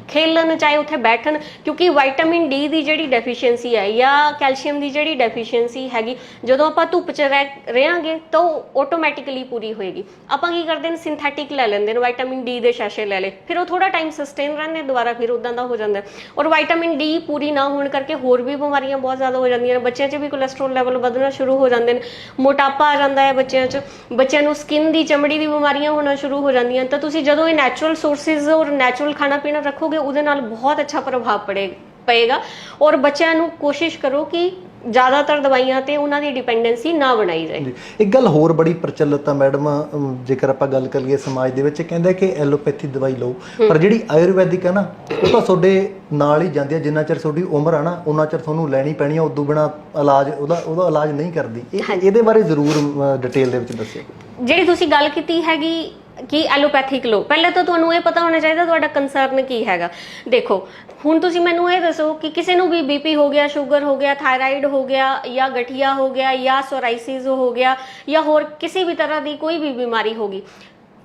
ਖੇਲਣ ਚਾਹੇ ਉੱਥੇ ਬੈਠਣ, ਕਿਉਂਕਿ ਵਿਟਾਮਿਨ ਡੀ ਦੀ ਜਿਹੜੀ ਡੈਫੀਸ਼ੀਐਂਸੀ ਹੈ ਜਾਂ ਕੈਲਸ਼ੀਅਮ ਦੀ ਜਿਹੜੀ ਡੈਫੀਸ਼ੀਐਂਸੀ ਹੈਗੀ, ਜਦੋਂ ਆਪਾਂ ਧੁੱਪ 'ਚ ਰਹਿ ਤਾਂ ਉਹ ਆਟੋਮੈਟਿਕਲੀ ਪੂਰੀ ਹੋਏਗੀ। ਆਪਾਂ ਕੀ ਕਰਦੇ ਨੇ ਸਿੰਥੈਟਿਕ ਲੈ ਲੈਂਦੇ ਨੇ ਵਿਟਾਮਿਨ ਡੀ ਦੇ ਸ਼ੈਸ਼ੇ ਲੈ ਲੇ ਫਿਰ ਉਹ ਥੋੜਾ ਟਾਈਮ ਸਸਟੇਨ ਰਹਿੰਦੇ, ਦੁਬਾਰਾ ਫਿਰ ਉਦਾਂ ਦਾ ਹੋ ਜਾਂਦਾ। ਔਰ ਵਿਟਾਮਿਨ ਡੀ ਪੂਰੀ ਨਾ ਹੋਣ ਕਰਕੇ ਹੋਰ ਵੀ ਬਿਮਾਰੀਆਂ ਬਹੁਤ ਜ਼ਿਆਦਾ ਹੋ ਜਾਂਦੀਆਂ ਨੇ। ਬੱਚਿਆਂ 'ਚ ਵੀ ਕੋਲੇਸਟ੍ਰੋਲ ਲੈਵਲ ਵਧਣਾ ਸ਼ੁਰੂ ਹੋ ਜਾਂਦੇ ਨੇ। ਮੋਟਾਪਾ ਆ ਜਾਂਦਾ ਹੈ ਬੱਚਿਆਂ 'ਚ। ਬੱਚਿਆਂ ਨੂੰ ਸਕਿਨ ਦੀ ਚਮੜੀ ਦੀ ਬਿਮਾਰੀਆਂ ਹੋਣਾ ਸ਼ੁਰੂ ਹੋ ਜਾਂਦੀਆਂ ਤਾਂ ਤੁਸੀਂ ਜਦੋਂ ਇਹ ਨੈਚੁਰਲ ਸੋਰਸਿਸ ਔਰ ਨੈਚੁਰਲ ਖਾਣਾ ਪੀਣਾ ਰੱਖੋਗੇ ਉਹਦੇ ਨਾਲ ਬਹੁਤ ਅੱਛਾ ਪ੍ਰਭਾਵ ਪੜੇ ਪਏਗਾ। ਔਰ ਬੱਚਿਆਂ ਨੂੰ ਕੋਸ਼ਿਸ਼ ਕਰੋ ਕਿ ਜ਼ਿਆਦਾਤਰ ਦਵਾਈਆਂ ਤੇ ਉਹਨਾਂ ਦੀ ਡਿਪੈਂਡੈਂਸੀ ਨਾ ਬਣਾਈ ਜਾਏ। ਇੱਕ ਗੱਲ ਹੋਰ ਬੜੀ ਪ੍ਰਚਲਿਤ ਆ ਮੈਡਮ ਜੇਕਰ ਆਪਾਂ ਗੱਲ ਕਰੀਏ ਸਮਾਜ ਦੇ ਵਿੱਚ ਕਹਿੰਦੇ ਕਿ ਐਲੋਪੈਥੀ ਦਵਾਈ ਲਓ। ਪਰ ਜਿਹੜੀ ਆਯੁਰਵੈਦਿਕ ਹੈ ਨਾ ਉਹ ਤਾਂ ਤੁਹਾਡੇ ਨਾਲ ਹੀ ਜਾਂਦੀ ਹੈ ਜਿੰਨਾ ਚਿਰ ਤੁਹਾਡੀ ਉਮਰ ਆ ਨਾ ਉਹਨਾਂ ਚਿਰ ਤੁਹਾਨੂੰ ਲੈਣੀ ਪੈਣੀ ਆ ਉਦੋਂ ਬਿਨਾ ਇਲਾਜ ਉਹਦਾ ਉਹਦਾ ਇਲਾਜ ਨਹੀਂ ਕਰਦੀ। ਇਹ- ਇਹਦੇ ਬਾਰੇ ਜ਼ਰੂਰ ਡਿਟੇਲ ਦੇ ਵਿੱਚ ਦੱਸਿਓ। ਜਿਹੜੀ ਤੁਸੀਂ ਗੱਲ ਕੀਤੀ ਹੈਗੀ ਕਿ ਐਲੋਪੈਥਿਕ ਲੋ ਪਹਿਲੇ ਤਾਂ ਤੁਹਾਨੂੰ ਇਹ ਪਤਾ ਹੋਣਾ ਚਾਹੀਦਾ ਤੁਹਾਡਾ ਕੰਸਰਨ ਕੀ ਹੈਗਾ। ਦੇਖੋ ਹੁਣ ਤੁਸੀਂ ਮੈਨੂੰ ਇਹ ਦੱਸੋ ਕਿ ਕਿਸੇ ਨੂੰ ਵੀ ਬੀਪੀ ਹੋ ਗਿਆ ਸ਼ੂਗਰ ਹੋ ਗਿਆ ਥਾਇਰਾਇਡ ਹੋ ਗਿਆ ਜਾਂ ਗਠੀਆ ਹੋ ਗਿਆ ਜਾਂ ਸੋਰਾਇਸਿਸ ਹੋ ਗਿਆ ਜਾਂ ਹੋਰ ਕਿਸੇ ਵੀ ਤਰ੍ਹਾਂ ਦੀ ਕੋਈ ਵੀ ਬਿਮਾਰੀ ਹੋ ਗਈ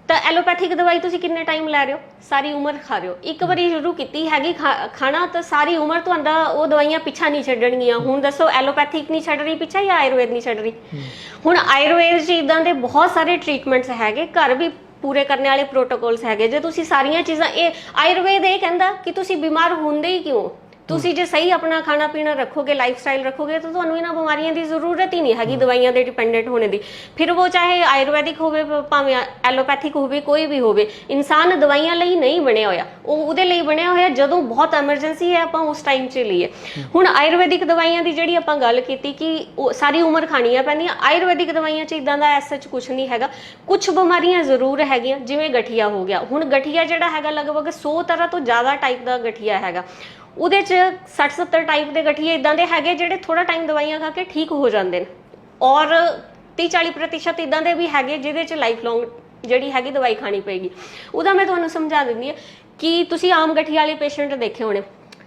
ਤਾਂ ਐਲੋਪੈਥਿਕ ਦਵਾਈ ਤੁਸੀਂ ਕਿੰਨੇ ਟਾਈਮ ਲੈ ਰਹੇ ਹੋ? ਸਾਰੀ ਉਮਰ ਖਾ ਰਹੇ ਹੋ। ਇੱਕ ਵਾਰੀ ਸ਼ੁਰੂ ਕੀਤੀ ਹੈਗੀ ਖਾਣਾ ਤਾਂ ਸਾਰੀ ਉਮਰ ਤੁਹਾਡਾ ਉਹ ਦਵਾਈਆਂ ਪਿੱਛਾ ਨਹੀਂ ਛੱਡਣਗੀਆਂ। ਹੁਣ ਦੱਸੋ ਐਲੋਪੈਥਿਕ ਨਹੀਂ ਛੱਡ ਰਹੀ ਪਿੱਛਾ ਜਾਂ ਆਯੁਰਵੇਦ ਨਹੀਂ ਛੱਡ ਰਹੀ? ਹੁਣ ਆਯੁਰਵੇਦ 'ਚ ਇਦਾਂ ਦੇ ਬਹੁਤ ਸਾਰੇ ਟ੍ਰੀਟਮੈਂਟਸ ਹੈਗੇ ਘਰ ਵੀ ਪੂਰੇ ਕਰਨ ਵਾਲੇ ਪ੍ਰੋਟੋਕੋਲਸ ਹੈਗੇ। ਜੇ ਤੁਸੀਂ ਸਾਰੀਆਂ ਚੀਜ਼ਾਂ, ਇਹ ਆਯੁਰਵੇਦ ਇਹ ਕਹਿੰਦਾ ਕਿ ਤੁਸੀਂ ਬਿਮਾਰ ਹੁੰਦੇ ਹੀ ਕਿਉਂ? ਤੁਸੀਂ ਜੇ ਸਹੀ ਆਪਣਾ ਖਾਣਾ ਪੀਣਾ ਰੱਖੋਗੇ ਲਾਈਫ ਸਟਾਈਲ ਰੱਖੋਗੇ ਤਾਂ ਤੁਹਾਨੂੰ ਇਹਨਾਂ ਬਿਮਾਰੀਆਂ ਦੀ ਜ਼ਰੂਰਤ ਹੀ ਨਹੀਂ ਹੈਗੀ ਦਵਾਈਆਂ ਦੇ ਡਿਪੈਂਡੈਂਟ ਹੋਣੇ ਦੀ। ਫਿਰ ਉਹ ਚਾਹੇ ਆਯੁਰਵੈਦਿਕ ਹੋਵੇ ਭਾਵੇਂ ਐਲੋਪੈਥਿਕ ਹੋਵੇ ਕੋਈ ਵੀ ਹੋਵੇ ਇਨਸਾਨ ਦਵਾਈਆਂ ਲਈ ਨਹੀਂ ਬਣਿਆ ਹੋਇਆ। ਉਹ ਉਹਦੇ ਲਈ ਬਣਿਆ ਹੋਇਆ ਜਦੋਂ ਬਹੁਤ ਐਮਰਜੈਂਸੀ ਹੈ ਆਪਾਂ ਉਸ ਟਾਈਮ 'ਚ ਲਈਏ। ਹੁਣ ਆਯੁਰਵੈਦਿਕ ਦਵਾਈਆਂ ਦੀ ਜਿਹੜੀ ਆਪਾਂ ਗੱਲ ਕੀਤੀ ਕਿ ਉਹ ਸਾਰੀ ਉਮਰ ਖਾਣੀਆਂ ਪੈਂਦੀਆਂ ਆਯੁਰਵੈਦਿਕ ਦਵਾਈਆਂ 'ਚ ਇਦਾਂ ਦਾ ਐਸਾ ਕੁਝ ਨਹੀਂ ਹੈਗਾ। ਕੁਝ ਬਿਮਾਰੀਆਂ ਜ਼ਰੂਰ ਹੈਗੀਆਂ ਜਿਵੇਂ ਗਠੀਆ ਹੋ ਗਿਆ। ਹੁਣ ਗਠੀਆ ਜਿਹੜਾ ਹੈਗਾ ਲਗਭਗ 100 ਤਰ੍ਹਾਂ ਤੋਂ ਜ਼ਿਆਦਾ ਟਾਈਪ ਦਾ ਗਠੀਆ ਹੈਗਾ। ਉਹਦੇ 'ਚ 60 70 ਟਾਈਪ ਦੇ ਗਠੀਏ ਇਦਾਂ ਦੇ ਹੈਗੇ ਜਿਹੜੇ ਥੋੜਾ ਟਾਈਮ ਦਵਾਈਆਂ ਖਾ ਕੇ ਠੀਕ ਹੋ ਜਾਂਦੇ ਨੇ। ਔਰ 30 40% ਇਦਾਂ ਦੇ ਵੀ ਹੈਗੇ ਜਿਹਦੇ 'ਚ ਲਾਈਫ ਲੌਂਗ ਜਿਹੜੀ ਹੈਗੀ ਦਵਾਈ ਖਾਣੀ ਪਏਗੀ। ਉਹਦਾ ਮੈਂ ਤੁਹਾਨੂੰ ਸਮਝਾ ਦਿੰਦੀ ਹਾਂ ਕਿ ਤੁਸੀਂ ਆਮ ਗਠੀਆ ਵਾਲੇ ਪੇਸ਼ੈਂਟ ਦੇਖੇ ਹੋਣੇ।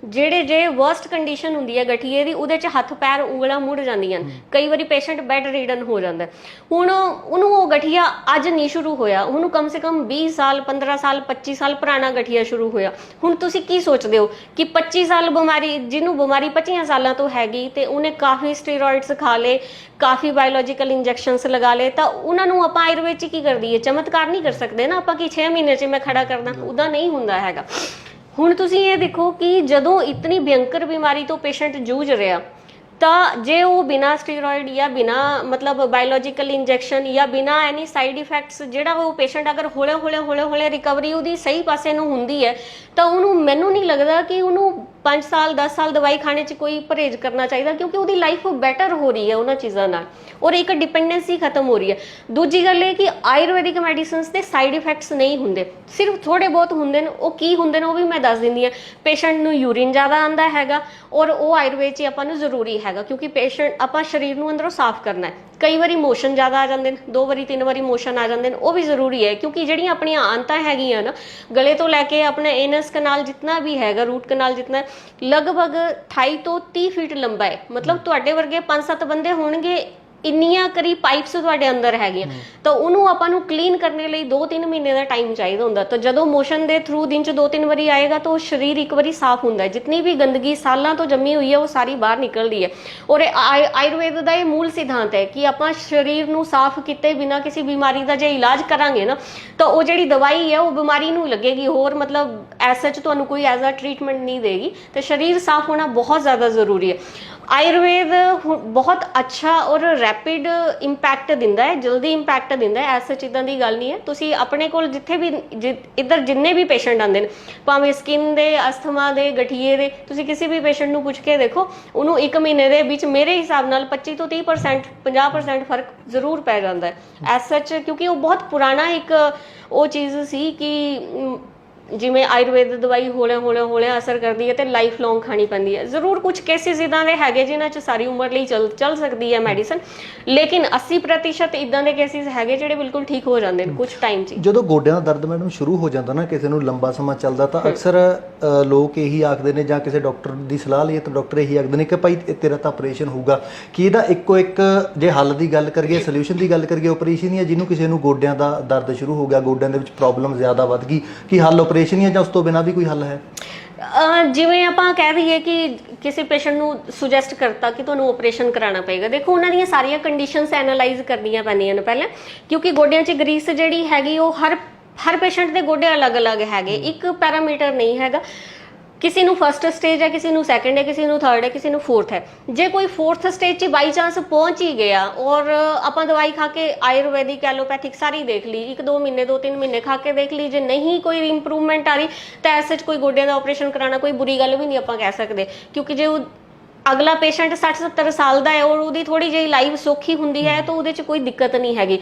ਜਿਹੜੇ ਜੇ ਵਰਸਟ ਕੰਡੀਸ਼ਨ ਹੁੰਦੀ ਹੈ ਗਠੀਏ ਦੀ ਉਹਦੇ 'ਚ ਹੱਥ ਪੈਰ ਉਂਗਲਾਂ ਮੁੜ ਜਾਂਦੀਆਂ ਨੇ। ਕਈ ਵਾਰੀ ਪੇਸ਼ੈਂਟ ਬੈੱਡ ਰੀਡਨ ਹੋ ਜਾਂਦਾ ਹੈ। ਹੁਣ ਉਹਨੂੰ ਉਹ ਗਠੀਆ ਅੱਜ ਨਹੀਂ ਸ਼ੁਰੂ ਹੋਇਆ। ਉਹਨੂੰ ਕਮ ਸੇ ਕਮ 20 ਸਾਲ 15 ਸਾਲ 25 ਸਾਲ ਪੁਰਾਣਾ ਗਠੀਆ ਸ਼ੁਰੂ ਹੋਇਆ। ਹੁਣ ਤੁਸੀਂ ਕੀ ਸੋਚਦੇ ਹੋ ਕਿ 25 ਸਾਲ ਬਿਮਾਰੀ ਜਿਹਨੂੰ ਬਿਮਾਰੀ 25 ਸਾਲਾਂ ਤੋਂ ਹੈਗੀ ਤੇ ਉਹਨੇ ਕਾਫੀ ਸਟੀਰੋਇਡਸ ਖਾ ਲਏ ਕਾਫੀ ਬਾਇਓਲੋਜੀਕਲ ਇੰਜੈਕਸ਼ਨਸ ਲਗਾ ਲਏ ਤਾਂ ਉਹਨਾਂ ਨੂੰ ਆਪਾਂ ਆਯੁਰਵੇਦ 'ਚ ਕੀ ਕਰ ਦਈਏ ਚਮਤਕਾਰ ਨਹੀਂ ਕਰ ਸਕਦੇ ਨਾ ਆਪਾਂ ਕਿ 6 ਮਹੀਨੇ 'ਚ ਮੈਂ ਖੜਾ ਕਰਦਾ। ਉਹਦਾ ਨਹੀਂ ਹੁੰਦਾ ਹੈਗਾ। ਹੁਣ ਤੁਸੀਂ ਇਹ ਦੇਖੋ ਕਿ ਜਦੋਂ ਇਤਨੀ ਭਿਅੰਕਰ ਬਿਮਾਰੀ ਤੋਂ ਪੇਸ਼ੈਂਟ ਜੂਝ ਰਿਹਾ, ਤਾਂ ਜੇ ਉਹ ਬਿਨਾ ਸਟੀਰੋਇਡ ਜਾਂ ਬਿਨਾ ਮਤਲਬ ਬਾਇਓਲੋਜੀਕਲ ਇੰਜੈਕਸ਼ਨ ਜਾਂ ਬਿਨਾ ਐਨੀ ਸਾਈਡ ਇਫੈਕਟਸ ਜਿਹੜਾ ਉਹ ਪੇਸ਼ੈਂਟ ਅਗਰ ਹੌਲੇ ਹੌਲੇ ਹੌਲੇ ਹੌਲੇ ਰਿਕਵਰੀ ਉਹਦੀ ਸਹੀ ਪਾਸੇ ਨੂੰ ਹੁੰਦੀ ਹੈ, ਤਾਂ ਉਹਨੂੰ ਮੈਨੂੰ ਨਹੀਂ ਲੱਗਦਾ ਕਿ ਉਹਨੂੰ 5 ਸਾਲ 10 ਸਾਲ ਦਵਾਈ ਖਾਣੇ 'ਚ ਕੋਈ ਪਰਹੇਜ਼ ਕਰਨਾ ਚਾਹੀਦਾ ਕਿਉਂਕਿ ਉਹਦੀ ਲਾਈਫ ਬੈਟਰ ਹੋ ਰਹੀ ਹੈ ਉਹਨਾਂ ਚੀਜ਼ਾਂ ਨਾਲ ਔਰ ਇੱਕ ਡਿਪੈਂਡੈਂਸੀ ਖਤਮ ਹੋ ਰਹੀ ਹੈ। ਦੂਜੀ ਗੱਲ ਇਹ ਕਿ ਆਯੁਰਵੈਦਿਕ ਮੈਡੀਸਿਨਸ ਦੇ ਸਾਈਡ ਇਫੈਕਟਸ ਨਹੀਂ ਹੁੰਦੇ। ਸਿਰਫ ਥੋੜੇ ਬਹੁਤ ਹੁੰਦੇ ਨੇ, ਉਹ ਕੀ ਹੁੰਦੇ ਨੇ ਉਹ ਵੀ ਮੈਂ ਦੱਸ ਦਿੰਦੀ ਹਾਂ। ਪੇਸ਼ੈਂਟ ਨੂੰ ਯੂਰਿਨ ਜ਼ਿਆਦਾ ਆਂਦਾ ਹੈਗਾ ਔਰ ਉਹ ਆਯੁਰਵੇਦ 'ਚ ਆਪਾਂ ਨੂੰ ਜ਼ਰੂਰੀ ਹੈਗਾ ਕਿਉਂਕਿ ਪੇਸ਼ੈਂਟ ਆਪਾਂ ਸਰੀਰ ਨੂੰ ਅੰਦਰੋਂ ਸਾਫ਼ ਕਰਨਾ ਹੈ। ਕਈ ਵਾਰੀ ਮੋਸ਼ਨ ਜ਼ਿਆਦਾ ਆ ਜਾਂਦੇ ਨੇ, ਦੋ ਵਾਰੀ, ਤਿੰਨ ਵਾਰੀ ਮੋਸ਼ਨ ਆ ਜਾਂਦੇ ਨੇ, ਉਹ ਵੀ ਜ਼ਰੂਰੀ ਹੈ ਕਿਉਂਕਿ ਜਿਹੜੀਆਂ ਆਪਣੀਆਂ ਆਂਤਾਂ ਹੈਗੀਆਂ ਨਾ, ਗਲੇ ਤੋਂ ਲੈ ਕੇ ਆਪਣਾ ਏਨਸ ਕਨਾਲ ਜਿੰਨਾ ਵੀ ਹੈਗਾ ਰੂਟ ਕਨਾਲ ਜਿੰਨਾ ਲਗਭਗ 28 ਤੋਂ 30 ਫੀਟ ਲੰਬਾ ਹੈ। ਮਤਲਬ ਤੁਹਾਡੇ ਵਰਗੇ 5-7 ਬੰਦੇ ਹੋਣਗੇ ਇੰਨੀਆਂ ਕਰੀ ਪਾਈਪਸ ਤੁਹਾਡੇ ਅੰਦਰ ਹੈਗੀਆਂ। ਤਾਂ ਉਹਨੂੰ ਆਪਾਂ ਨੂੰ ਕਲੀਨ ਕਰਨ ਲਈ 2-3 ਮਹੀਨੇ ਦਾ ਟਾਈਮ ਚਾਹੀਦਾ ਹੁੰਦਾ। ਤਾਂ ਜਦੋਂ ਮੋਸ਼ਨ ਦੇ ਥਰੂ ਦਿਨ ਚ 2-3 ਵਾਰੀ ਆਏਗਾ ਤਾਂ ਉਹ ਸਰੀਰ ਇੱਕ ਵਾਰੀ ਸਾਫ਼ ਹੁੰਦਾ ਹੈ। ਜਿੰਨੀ ਵੀ ਗੰਦਗੀ ਸਾਲਾਂ ਤੋਂ ਜੰਮੀ ਹੋਈ ਹੈ ਉਹ ਸਾਰੀ ਬਾਹਰ ਨਿਕਲਦੀ ਹੈ। ਔਰ ਇਹ ਆਯ- ਆਯੁਰਵੇਦ ਦਾ ਇਹ ਮੂਲ ਸਿਧਾਂਤ ਹੈ ਕਿ ਆਪਾਂ ਸਰੀਰ ਨੂੰ ਸਾਫ਼ ਕੀਤੇ ਬਿਨਾ ਕਿਸੇ ਬਿਮਾਰੀ ਦਾ ਜੇ ਇਲਾਜ ਕਰਾਂਗੇ ਨਾ ਤਾਂ ਉਹ ਜਿਹੜੀ ਦਵਾਈ ਹੈ ਉਹ ਬਿਮਾਰੀ ਨੂੰ ਲੱਗੇਗੀ। ਹੋਰ ਮਤਲਬ ਐਸ ਸੱਚ ਤੁਹਾਨੂੰ ਕੋਈ ਐਜ਼ ਅ ਟ੍ਰੀਟਮੈਂਟ ਨਹੀਂ ਦੇਗੀ। ਤੇ ਸਰੀਰ ਸਾਫ਼ ਹੋਣਾ ਬਹੁਤ ਜ਼ਿਆਦਾ ਜ਼ਰੂਰੀ ਹੈ। ਆਯੁਰਵੇਦ ਹੁ- ਬਹੁਤ ਅੱਛਾ ਔਰ ਰੈਪਿਡ ਇੰਪੈਕਟ ਦਿੰਦਾ ਹੈ, ਜਲਦੀ ਇੰਪੈਕਟ ਦਿੰਦਾ ਹੈ, ਐਸਾ ਚੀਜ਼ਾਂ ਦੀ ਗੱਲ ਨਹੀਂ ਹੈ। ਤੁਸੀਂ ਆਪਣੇ ਕੋਲ ਜਿੱਥੇ ਵੀ ਜਿ- ਇੱਧਰ ਜਿੰਨੇ ਵੀ ਪੇਸ਼ੈਂਟ ਆਉਂਦੇ ਨੇ, ਭਾਵੇਂ ਸਕਿਨ ਦੇ, ਅਸਥਮਾ ਦੇ, ਗਠੀਏ ਦੇ, ਤੁਸੀਂ ਕਿਸੇ ਵੀ ਪੇਸ਼ੈਂਟ ਨੂੰ ਪੁੱਛ ਕੇ ਦੇਖੋ, ਉਹਨੂੰ 1 ਮਹੀਨੇ ਦੇ ਵਿੱਚ ਮੇਰੇ ਹਿਸਾਬ ਨਾਲ 25 ਤੋਂ 30% 50% ਫ਼ਰਕ ਜ਼ਰੂਰ ਪੈ ਜਾਂਦਾ ਹੈ। ਐਸ ਸੱਚ ਕਿਉਂਕਿ ਉਹ ਬਹੁਤ ਪੁਰਾਣਾ ਇੱਕ ਉਹ ਚੀਜ਼ ਸੀ ਕਿ ਜਿਵੇਂ ਆਯੁਰਵੇਦ ਦਵਾਈ ਹੌਲੇ ਹੌਲੇ ਹੌਲੇ ਅਸਰ ਕਰਦੀ ਹੈ ਤੇ ਲਾਈਫ ਲੌਂਗ ਖਾਣੀ ਪੈਂਦੀ ਹੈ। ਜ਼ਰੂਰ ਕੁਝ ਕੇਸਿਸ ਇਦਾਂ ਦੇ ਹੈਗੇ ਜਿਨ੍ਹਾਂ 'ਚ ਸਾਰੀ ਉਮਰ ਲਈ ਚੱਲ ਚੱਲ ਸਕਦੀ ਹੈ ਮੈਡੀਸਨ ਲੇਕਿਨ 80% ਇਦਾਂ ਦੇ ਕੇਸਿਸ ਹੈਗੇ ਜਿਹੜੇ ਬਿਲਕੁਲ ਠੀਕ ਹੋ ਜਾਂਦੇ ਨੇ ਕੁਝ ਟਾਈਮ 'ਚ। ਜਦੋਂ ਗੋਡਿਆਂ ਦਾ ਦਰਦ ਮੈਡਮ ਸ਼ੁਰੂ ਹੋ ਜਾਂਦਾ ਨਾ ਕਿਸੇ ਨੂੰ ਲੰਬਾ ਸਮਾਂ ਚੱਲਦਾ ਤਾਂ ਅਕਸਰ ਲੋਕ ਇਹੀ ਆਖਦੇ ਨੇ ਜਾਂ ਕਿਸੇ ਡਾਕਟਰ ਦੀ ਸਲਾਹ ਲਈਏ ਤਾਂ ਡਾਕਟਰ ਇਹੀ ਆਖਦੇ ਨੇ ਕਿ ਭਾਈ ਤੇਰਾ ਤਾਂ ਆਪਰੇਸ਼ਨ ਹੋਊਗਾ। ਕਿ ਇਹਦਾ ਇੱਕੋ ਇੱਕ ਜੇ ਹੱਲ ਦੀ ਗੱਲ ਕਰੀਏ ਸੋਲੂਸ਼ਨ ਦੀ ਗੱਲ ਕਰੀਏ ਆਪਰੇਸ਼ਨ ਹੀ ਹੈ ਜਿਹਨੂੰ ਕਿਸੇ ਨੂੰ ਗੋਡਿਆਂ ਦਾ ਦਰਦ ਸ਼ੁਰੂ ਹੋ ਗਿਆ ਗੋਡਿਆਂ ਦੇ ਵਿੱਚ ਪ੍ਰੋਬਲਮ ਜ਼ਿਆਦਾ ਵੱਧ ਗਈ ਕਿ ਹੱਲ ਆਪਰੇਸ਼ਨ ਹੀ ਹੈ ਜਾਂ ਉਸ ਤੋਂ ਬਿਨਾਂ ਵੀ ਕੋਈ ਹੱਲ ਹੈ? ਅਹ ਜਿਵੇਂ ਆਪਾਂ ਕਹਿ ਦਈਏ ਕਿ ਕਿਸੇ ਪੇਸ਼ੈਂਟ ਨੂੰ ਸੁਜੈਸਟ ਕਰਤਾ ਕਿ ਤੁਹਾਨੂੰ ਆਪਰੇਸ਼ਨ ਕਰਾਉਣਾ ਪਏਗਾ, ਦੇਖੋ ਉਹਨਾਂ ਦੀਆਂ ਸਾਰੀਆਂ ਕੰਡੀਸ਼ਨਸ ਐਨਾਲਾਈਜ਼ ਕਰਨੀਆਂ ਪੈਂਦੀਆਂ ਨੇ ਪਹਿਲਾਂ, ਕਿਉਂਕਿ ਗੋਡਿਆਂ 'ਚ ਗਰੀਸ ਜਿਹੜੀ ਹੈਗੀ ਉਹ ਹਰ ਹਰ ਪੇਸ਼ੈਂਟ ਦੇ ਗੋਡੇ ਅਲੱਗ-ਅਲੱਗ ਹੈਗੇ, ਇੱਕ ਪੈਰਾਮੀਟਰ ਨਹੀਂ ਹੈਗਾ। ਕਿਸੇ ਨੂੰ ਫਰਸਟ ਸਟੇਜ ਹੈ ਕਿਸੇ ਨੂੰ ਸੈਕੰਡ ਹੈ ਕਿਸੇ ਨੂੰ ਥਰਡ ਹੈ ਕਿਸੇ ਨੂੰ ਫੋਰਥ ਹੈ ਜੇ ਕੋਈ ਫੋਰਥ ਸਟੇਜ 'ਚ ਬਾਈ ਚਾਂਸ ਪਹੁੰਚ ਹੀ ਗਿਆ ਔਰ ਆਪਾਂ ਦਵਾਈ ਖਾ ਕੇ ਆਯੁਰਵੈਦਿਕ ਐਲੋਪੈਥਿਕ ਸਾਰੀ ਦੇਖ ਲਈ ਇੱਕ ਦੋ ਮਹੀਨੇ ਦੋ ਤਿੰਨ ਮਹੀਨੇ ਖਾ ਕੇ ਦੇਖ ਲਈ ਜੇ ਨਹੀਂ ਕੋਈ ਇੰਪਰੂਵਮੈਂਟ ਆ ਰਹੀ ਤਾਂ ਐਸੇ 'ਚ ਕੋਈ ਗੋਡਿਆਂ ਦਾ ਆਪਰੇਸ਼ਨ ਕਰਾਉਣਾ ਕੋਈ ਬੁਰੀ ਗੱਲ ਵੀ ਨਹੀਂ ਆਪਾਂ ਕਹਿ ਸਕਦੇ ਕਿਉਂਕਿ ਜੇ ਉਹ ਅਗਲਾ ਪੇਸ਼ੈਂਟ 60 70 ਸਾਲ ਦਾ ਹੈ ਔਰ ਉਹਦੀ ਥੋੜੀ ਜਿਹੀ ਲਾਈਫ ਸੌਖੀ ਹੁੰਦੀ ਹੈ ਤਾਂ ਉਹਦੇ 'ਚ ਕੋਈ ਦਿੱਕਤ ਨਹੀਂ ਹੈਗੀ